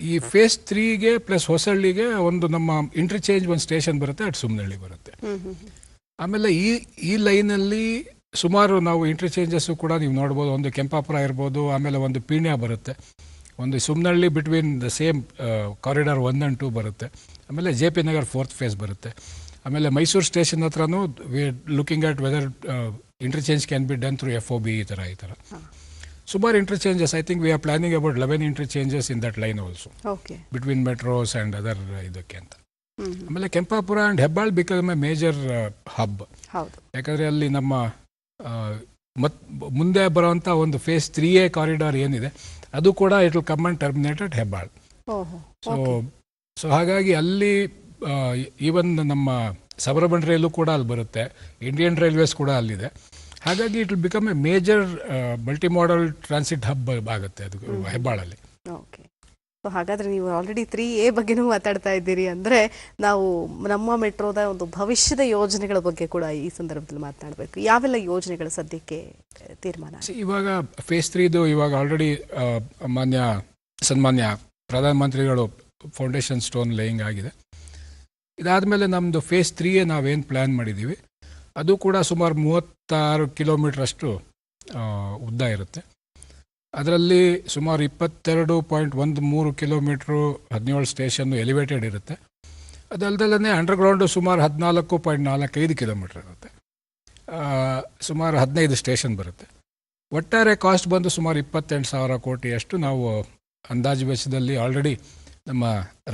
ಈ ಫೇಸ್ ತ್ರೀಗೆ ಪ್ಲಸ್ ಹೊಸಳ್ಳಿಗೆ ಒಂದು ನಮ್ಮ ಇಂಟರ್ಚೇಂಜ್ ಒಂದು ಸ್ಟೇಷನ್ ಬರುತ್ತೆ ಅಟ್ ಸುಮ್ಮನಹಳ್ಳಿ ಬರುತ್ತೆ. ಆಮೇಲೆ ಈ ಈ ಲೈನಲ್ಲಿ ಸುಮಾರು ನಾವು ಇಂಟರ್ಚೇಂಜಸ್ಸು ಕೂಡ ನೀವು ನೋಡ್ಬೋದು ಒಂದು ಕೆಂಪಾಪುರ ಇರ್ಬೋದು ಆಮೇಲೆ ಒಂದು ಪೀಣ್ಯ ಬರುತ್ತೆ. ಒಂದು Sumanahalli between the same corridor one and two ಬರುತ್ತೆ. ಆಮೇಲೆ J P Nagar fourth phase ಬರುತ್ತೆ. ಆಮೇಲೆ ಮೈಸೂರು ಸ್ಟೇಷನ್ ಹತ್ರನೂ we looking at whether interchange can be done through F O B ಈ ಥರ ಈ ಥರ ಸುಮಾರು interchanges I think we are planning about eleven interchanges in that line also between metros and other ಇದಕ್ಕೆ ಅಂತ. ಆಮೇಲೆ Kempapura and Hebbal become my major hub ಯಾಕಂದರೆ ಅಲ್ಲಿ ನಮ್ಮ ಮತ್ ಮುಂದೆ ಬರುವಂಥ ಒಂದು ಫೇಸ್ ತ್ರೀ ಎ ಕಾರಿಡಾರ್ ಏನಿದೆ ಅದು ಕೂಡ it will come and terminated Hebbal so so ಹಾಗಾಗಿ ಅಲ್ಲಿ ಈವನ್ ನಮ್ಮ ಸಬರ್ಬನ್ ರೈಲು ಕೂಡ ಅಲ್ಲಿ ಬರುತ್ತೆ. ಇಂಡಿಯನ್ ರೈಲ್ವೇಸ್ ಕೂಡ ಅಲ್ಲಿದೆ. ಹಾಗಾಗಿ it will become a major multi modal transit hub ಆಗುತ್ತೆ ಅದು ಹೆಬ್ಬಾಳಲ್ಲಿ. ಓಕೆ ಸೊ ಹಾಗಾದ್ರೆ ನೀವು ಆಲ್ರೆಡಿ ತ್ರೀ ಎ ಬಗ್ಗೆನೂ ಮಾತಾಡ್ತಾ ಇದ್ದೀರಿ ಅಂದ್ರೆ ನಾವು ನಮ್ಮ ಮೆಟ್ರೋದ ಒಂದು ಭವಿಷ್ಯದ ಯೋಜನೆಗಳ ಬಗ್ಗೆ ಕೂಡ ಈ ಸಂದರ್ಭದಲ್ಲಿ ಮಾತನಾಡಬೇಕು. ಯಾವೆಲ್ಲ ಯೋಜನೆಗಳು ಸದ್ಯಕ್ಕೆ ತೀರ್ಮಾನ ಇವಾಗ ಫೇಸ್ ತ್ರೀದು ಇವಾಗ ಆಲ್ರೆಡಿ ಮಾನ್ಯ ಸನ್ಮಾನ್ಯ ಪ್ರಧಾನಮಂತ್ರಿಗಳು ಫೌಂಡೇಶನ್ ಸ್ಟೋನ್ ಲೇಯಿಂಗ್ ಆಗಿದೆ. ಇದಾದಮೇಲೆ ನಮ್ಮದು ಫೇಸ್ ತ್ರೀಯೇ ನಾವೇನು ಪ್ಲ್ಯಾನ್ ಮಾಡಿದ್ದೀವಿ ಅದು ಕೂಡ ಸುಮಾರು ಮೂವತ್ತಾರು ಕಿಲೋಮೀಟ್ರಷ್ಟು ಉದ್ದ ಇರುತ್ತೆ. ಅದರಲ್ಲಿ ಸುಮಾರು ಇಪ್ಪತ್ತೆರಡು ಪಾಯಿಂಟ್ ಒಂದು ಮೂರು ಕಿಲೋಮೀಟ್ರು ಹದಿನೇಳು ಸ್ಟೇಷನ್ನು ಎಲಿವೇಟೆಡ್ ಇರುತ್ತೆ. ಅದಲ್ದಲ್ಲೇ ಅಂಡರ್ಗ್ರೌಂಡು ಸುಮಾರು ಹದಿನಾಲ್ಕು ಪಾಯಿಂಟ್ ನಾಲ್ಕೈದು ಕಿಲೋಮೀಟ್ರ್ ಇರುತ್ತೆ. ಸುಮಾರು ಹದಿನೈದು ಸ್ಟೇಷನ್ ಬರುತ್ತೆ. ಒಟ್ಟಾರೆ ಕಾಸ್ಟ್ ಬಂದು ಸುಮಾರು ಇಪ್ಪತ್ತೆಂಟು ಸಾವಿರ ಕೋಟಿಯಷ್ಟು ನಾವು ಅಂದಾಜು ವೆಚ್ಚದಲ್ಲಿ ಆಲ್ರೆಡಿ ನಮ್ಮ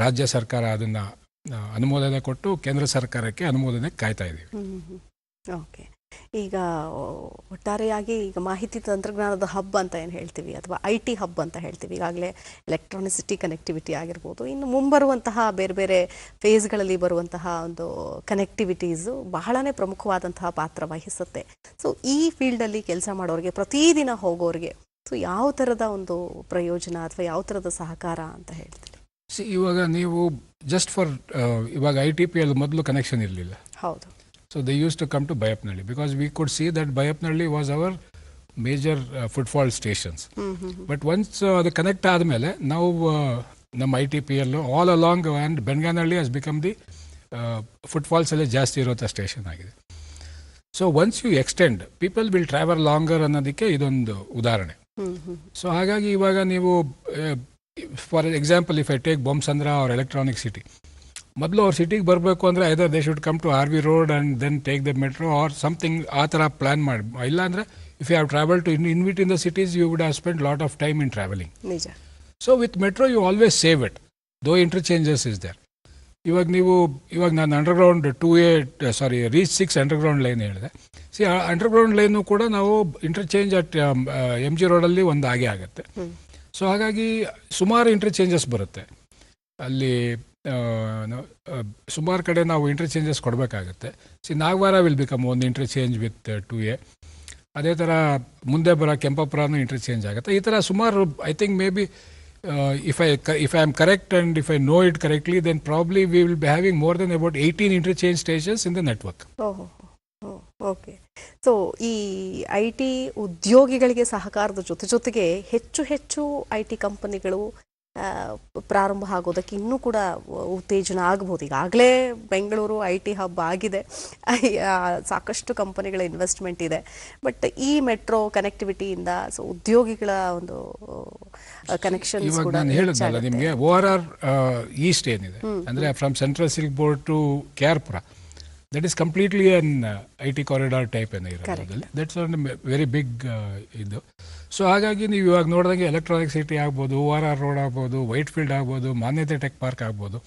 ರಾಜ್ಯ ಸರ್ಕಾರ ಅದನ್ನು ಅನುಮೋದನೆ ಕೊಟ್ಟು ಕೇಂದ್ರ ಸರ್ಕಾರಕ್ಕೆ ಅನುಮೋದನೆ ಕಾಯ್ತಾ ಇದ್ದೀವಿ. ಓಕೆ. ಈಗ ಒಟ್ಟಾರೆಯಾಗಿ ಈಗ ಮಾಹಿತಿ ತಂತ್ರಜ್ಞಾನದ ಹಬ್ ಅಂತ ಏನು ಹೇಳ್ತೀವಿ? ಅಥವಾ ಐ ಟಿ ಹಬ್ ಅಂತ ಹೇಳ್ತೀವಿ. ಈಗಾಗಲೇ ಎಲೆಕ್ಟ್ರಾನಿಸಿಟಿ, ಕನೆಕ್ಟಿವಿಟಿ ಆಗಿರ್ಬೋದು. ಇನ್ನು ಮುಂಬರುವಂತಹ ಬೇರೆ ಬೇರೆ ಫೇಸ್ಗಳಲ್ಲಿ ಬರುವಂತಹ ಒಂದು ಕನೆಕ್ಟಿವಿಟೀಸು ಬಹಳನೇ ಪ್ರಮುಖವಾದಂತಹ ಪಾತ್ರ ವಹಿಸುತ್ತೆ. ಸೊ, ಈ ಫೀಲ್ಡಲ್ಲಿ ಕೆಲಸ ಮಾಡೋರಿಗೆ, ಪ್ರತಿದಿನ ಹೋಗೋರಿಗೆ, ಸೊ, ಯಾವ ಥರದ ಒಂದು ಪ್ರಯೋಜನ ಅಥವಾ ಯಾವ ಥರದ ಸಹಕಾರ ಅಂತ ಹೇಳ್ತೀರಿ? ಸಿ ಇವಾಗ ನೀವು ಜಸ್ಟ್ ಫಾರ್ ಇವಾಗ ಐ ಟಿ ಪಿ ಅಲ್ಲಿ ಮೊದಲು ಕನೆಕ್ಷನ್ ಇರಲಿಲ್ಲ. ಹೌದು. So they used to come to Baiyappanahalli because we could see that Baiyappanahalli was our major footfall stations but once ಅದು ಕನೆಕ್ಟ್ ಆದಮೇಲೆ ನಾವು ನಮ್ಮ I T P L all along and Benniganahalli has become the footfalls ಅಲ್ಲೇ ಜಾಸ್ತಿ ಇರೋಂಥ station ಆಗಿದೆ. So once you extend people will travel longer ಅನ್ನೋದಕ್ಕೆ ಇದೊಂದು ಉದಾಹರಣೆ. ಸೊ ಹಾಗಾಗಿ ಇವಾಗ ನೀವು for example if I take Bommasandra ಅವ್ರ ಎಲೆಕ್ಟ್ರಾನಿಕ್ ಸಿಟಿ ಮೊದಲು ಅವ್ರ ಸಿಟಿಗೆ ಬರಬೇಕು ಅಂದರೆ either they should come to R V road and then take the metro or something ಆ ಥರ ಪ್ಲ್ಯಾನ್ ಮಾಡಿ. ಇಲ್ಲಾಂದರೆ if you have travel to in invite in the cities you would have spend lot of time in travelling so with metro you always save it though interchanges is there ಇವಾಗ ನೀವು ಇವಾಗ ನಾನು underground two A sorry reach six underground line ಹೇಳಿದೆ. See underground line ಕೂಡ ನಾವು interchange at M G ರೋಡಲ್ಲಿ ಒಂದು ಹಾಗೆ ಆಗುತ್ತೆ. ಸೊ ಹಾಗಾಗಿ ಸುಮಾರು ಇಂಟರ್ಚೇಂಜಸ್ ಬರುತ್ತೆ. ಅಲ್ಲಿ ಸುಮಾರು ಕಡೆ ನಾವು ಇಂಟರ್ಚೇಂಜಸ್ ಕೊಡಬೇಕಾಗುತ್ತೆ. ಸಿ ನಾಗವಾರ ವಿಲ್ ಬಿಕಮ್ ಒಂದು ಇಂಟರ್ಚೇಂಜ್ ವಿತ್ ಟು ಎ ಅದೇ ಥರ ಮುಂದೆ ಬರೋ ಕೆಂಪಪುರನೂ ಇಂಟರ್ಚೇಂಜ್ ಆಗುತ್ತೆ. ಈ ಥರ ಸುಮಾರು I think maybe if I if I am correct and if I know it correctly then probably we will be having more then about eighteen interchange stations in the network okay so ಈ I T ಉದ್ಯೋಗಿಗಳಿಗೆ ಸಹಕಾರದ ಜೊತೆ ಜೊತೆಗೆ ಹೆಚ್ಚು ಹೆಚ್ಚು I T ಕಂಪನಿಗಳು ಪ್ರಾರಂಭ ಆಗೋದಕ್ಕೆ ಇನ್ನೂ ಕೂಡ ಉತ್ತೇಜನ ಆಗ್ಬೋದು. ಈಗಾಗಲೇ ಬೆಂಗಳೂರು ಐ ಟಿ ಹಬ್ ಆಗಿದೆ. ಸಾಕಷ್ಟು ಕಂಪನಿಗಳ ಇನ್ವೆಸ್ಟ್ಮೆಂಟ್ ಇದೆ. ಬಟ್ ಈ ಮೆಟ್ರೋ ಕನೆಕ್ಟಿವಿಟಿಯಿಂದ ಸೊ ಉದ್ಯೋಗಿಗಳ ಒಂದು ಕನೆಕ್ಷನ್ಸ್ ಇವಾಗ ಕೂಡ ನಾನು ಹೇಳಿದ್ನಲ್ಲ ನಿಮಗೆ ಓ ಆರ್ ಆರ್ ಈಸ್ಟ್ ಏನಿದೆ. ಅಂದರೆ from Central Silk Board to K R Pura that is completely an I T corridor type ಏನೋ ಇರೋದ್ರಲ್ಲಿ ದಟ್ಸ್ ಒನ್ ವೆರಿ ಬಿಗ್ ಇದು. ಸೊ ಹಾಗಾಗಿ ನೀವು ಇವಾಗ ನೋಡಿದಂಗೆ ಎಲೆಕ್ಟ್ರಾನಿಕ್ ಸಿಟಿ ಆಗ್ಬೋದು ಓ ಆರ್ ಆರ್ ರೋಡ್ ಆಗ್ಬೋದು ವೈಟ್ ಫೀಲ್ಡ್ ಆಗ್ಬೋದು ಮಾನ್ಯತೆ ಟೆಕ್ ಪಾರ್ಕ್ ಆಗ್ಬೋದು.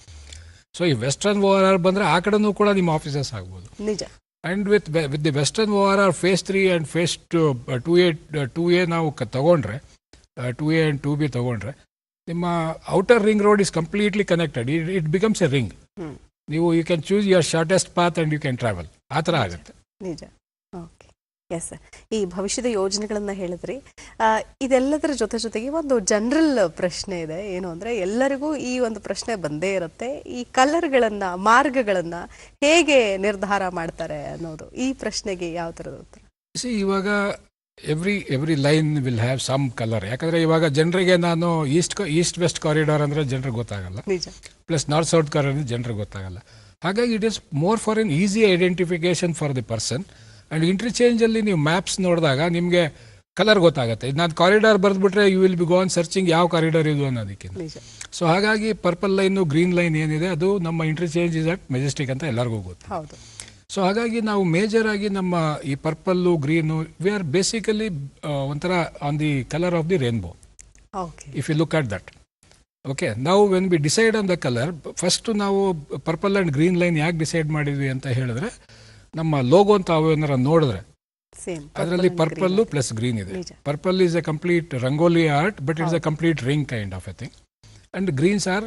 ಸೊ ಈ ವೆಸ್ಟರ್ನ್ ಓ ಆರ್ ಆರ್ ಬಂದರೆ ಆ ಕಡೆನೂ ಕೂಡ ನಿಮ್ಮ ಆಫೀಸಸ್ ಆಗ್ಬೋದು. ನಿಜ. And with with the western O R R phase three and phase two two A two A ನಾವು ತೊಗೊಂಡ್ರೆ two A and two B ತಗೊಂಡ್ರೆ ನಿಮ್ಮ outer ring road is completely connected it it becomes a ring. ನೀವು you can choose your shortest path and you can travel ಆ ಥರ ಆಗುತ್ತೆ. ನಿಜ. Okay yes ಈ ಭವಿಷ್ಯದ ಯೋಜನೆಗಳನ್ನ ಹೇಳಿದ್ರಿ. ಇದೆಲ್ಲದರ ಜೊತೆ ಜೊತೆಗೆ ಒಂದು ಜನರಲ್ ಪ್ರಶ್ನೆ ಇದೆ. ಏನು ಅಂದ್ರೆ ಎಲ್ಲರಿಗೂ ಈ ಒಂದು ಪ್ರಶ್ನೆ ಬಂದೇ ಇರುತ್ತೆ. ಈ ಕಲರ್ಗಳನ್ನು ಮಾರ್ಗಗಳನ್ನ ಹೇಗೆ ನಿರ್ಧಾರ ಮಾಡ್ತಾರೆ ಅನ್ನೋದು. ಈ ಪ್ರಶ್ನೆಗೆ ಯಾವ ತರದ ಉತ್ತರ? ಸಿ ಇವಾಗ every every line will have some colour ಯಾಕಂದರೆ ಇವಾಗ ಜನರಿಗೆ ನಾನು ಈಸ್ಟ್ ಈಸ್ಟ್ ವೆಸ್ಟ್ ಕಾರಿಡಾರ್ ಅಂದರೆ ಜನರಿಗೆ ಗೊತ್ತಾಗಲ್ಲ. ಪ್ಲಸ್ ನಾರ್ತ್ ಸೌತ್ ಕಾರಿಡಾರ್ ಜನರಿಗೆ ಗೊತ್ತಾಗಲ್ಲ. ಹಾಗಾಗಿ it is more for an easy identification for the person and ಇಂಟರ್ಚೇಂಜಲ್ಲಿ ನೀವು ಮ್ಯಾಪ್ಸ್ ನೋಡಿದಾಗ ನಿಮಗೆ ಕಲರ್ ಗೊತ್ತಾಗುತ್ತೆ. ಇದು ನಾನು corridor ಬರೆದ್ಬಿಟ್ರೆ you will be gone searching ಯಾವ ಕಾರಿಡಾರ್ ಇದು ಅನ್ನೋದಕ್ಕಿಂತ ಸೊ ಹಾಗಾಗಿ ಪರ್ಪಲ್ ಲೈನು ಗ್ರೀನ್ ಲೈನ್ ಏನಿದೆ ಅದು ನಮ್ಮ ಇಂಟರ್ಚೇಂಜ್ ಇಸ್ ಅಟ್ ಮೆಜೆಸ್ಟಿಕ್ ಅಂತ ಎಲ್ಲರಿಗೂ ಗೊತ್ತು. ಸೊ ಹಾಗಾಗಿ ನಾವು ಮೇಜರ್ ಆಗಿ ನಮ್ಮ ಈ purple green we are basically ಒಂಥರ on the colour of the rainbow if you look at that okay ನಾವು when be decide on the colour first ನಾವು ಪರ್ಪಲ್ ಆ್ಯಂಡ್ ಗ್ರೀನ್ ಲೈನ್ ಯಾಕೆ ಡಿಸೈಡ್ ಮಾಡಿದ್ವಿ ಅಂತ ಹೇಳಿದ್ರೆ ನಮ್ಮ ಲೋಗೋ ಅಂತ ಏನಾರ ನೋಡಿದ್ರೆ ಅದರಲ್ಲಿ ಪರ್ಪಲ್ಲು ಪ್ಲಸ್ ಗ್ರೀನ್ ಇದೆ. Purple is a complete rangoli art but it's a complete ring kind of a thing and greens are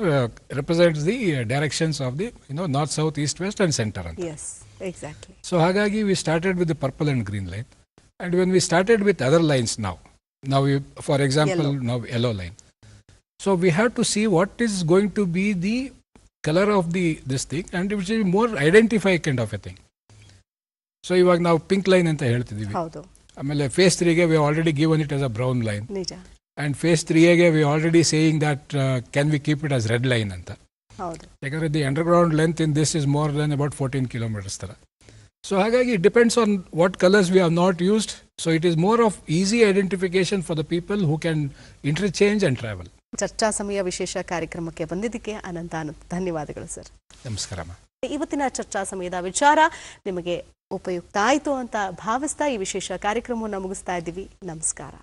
represents the directions of the you know north south east west and centre ಅಂತ. Yes exactly so ಹಾಗಾಗಿ we started with the purple and green line and when we started with other lines ನಾವು ನಾವು for example ನಾವು yellow line so we have to see what is going to be the colour of the this thing and which is more identify kind of a thing so ಇವಾಗ ನಾವು pink line ಅಂತ ಹೇಳ್ತಿದ್ದೀವಿ ಹೌದು ಆಮೇಲೆ face ತ್ರೀಗೆ we already given it as a brown line ನಿಜ and face ತ್ರೀಗೆ we already saying that can we keep it as red line ಅಂತ ಹೌದು. ಯಾಕಂದರೆ the underground length in this is more than about fourteen kilometres ತರ so ಹಾಗಾಗಿ depends on what colours we have not used so it is more of easy identification for the people who can interchange and travel ಚರ್ಚಾ ಸಮಯ ವಿಶೇಷ ಕಾರ್ಯಕ್ರಮಕ್ಕೆ ಬಂದಿದ್ದಕ್ಕೆ ಅನಂತ ಅನಂತ. ಧನ್ಯವಾದಗಳು sir. ನಮಸ್ಕಾರ ಇವತ್ತಿನ ಚರ್ಚಾ ಸಮಯದ ವಿಚಾರ ನಿಮಗೆ ಉಪಯುಕ್ತ ಆಯಿತು ಅಂತ ಭಾವಿಸ್ತಾ ಈ ವಿಶೇಷ ಕಾರ್ಯಕ್ರಮವನ್ನು ಮುಗಿಸ್ತಾ ಇದ್ದೀವಿ. ನಮಸ್ಕಾರ.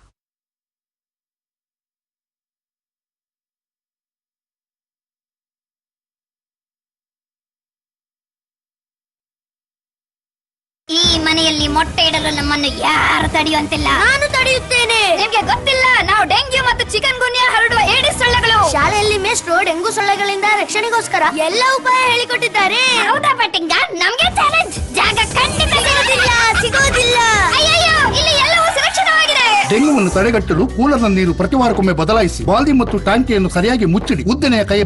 ಈ ಮನೆಯಲ್ಲಿ ಮೊಟ್ಟೆ ಇಡಲು ನಮ್ಮನ್ನು ಯಾರು ತಡೆಯುವಂತಿಲ್ಲ? ನಾನು ತಡೆಯುತ್ತೇನೆ. ನಿಮ್ಗೆ ಗೊತ್ತಿಲ್ಲ ನಾವು ಡೆಂಗ್ಯೂ ಮತ್ತು ಚಿಕನ್ ಗುನ್ಯಾ ಹರಡುವ ಏಡಿ ಸೊಳ್ಳೆಗಳು. ಶಾಲೆಯಲ್ಲಿ ಮೇಷ್ಟ್ರು ಡೆಂಗು ಸೊಳ್ಳೆಗಳಿಂದ ರಕ್ಷಣೆಗೋಸ್ಕರ ಎಲ್ಲ ಉಪಾಯ ಹೇಳಿಕೊಟ್ಟಿದ್ದಾರೆ. ಹೌದಾ ಪಟ್ಟಿಂಗ? ನಮ್ಗೆ ಚಾಲೆಂಜ್ ಜಾಗ ಖಂಡಿತ ಸಿಗೋದಿಲ್ಲ ಸಿಗೋದಿಲ್ಲ ಅಯ್ಯಯ್ಯೋ ಇಲ್ಲಿ ಎಲ್ಲವೂ ಸುರಕ್ಷಿತವಾಗಿದೆ. ಡೆಂಗುವನ್ನು ತಡೆಗಟ್ಟಲು ಕೂಲರ್ನ ನೀರು ಪ್ರತಿ ವಾರಕ್ಕೊಮ್ಮೆ ಬದಲಾಯಿಸಿ ಬಾಲ್ದಿ ಮತ್ತು ಟಾಂಕಿಯನ್ನು ಸರಿಯಾಗಿ ಮುಚ್ಚಿಡಿ. ಉದ್ದನೆಯ ಕೈ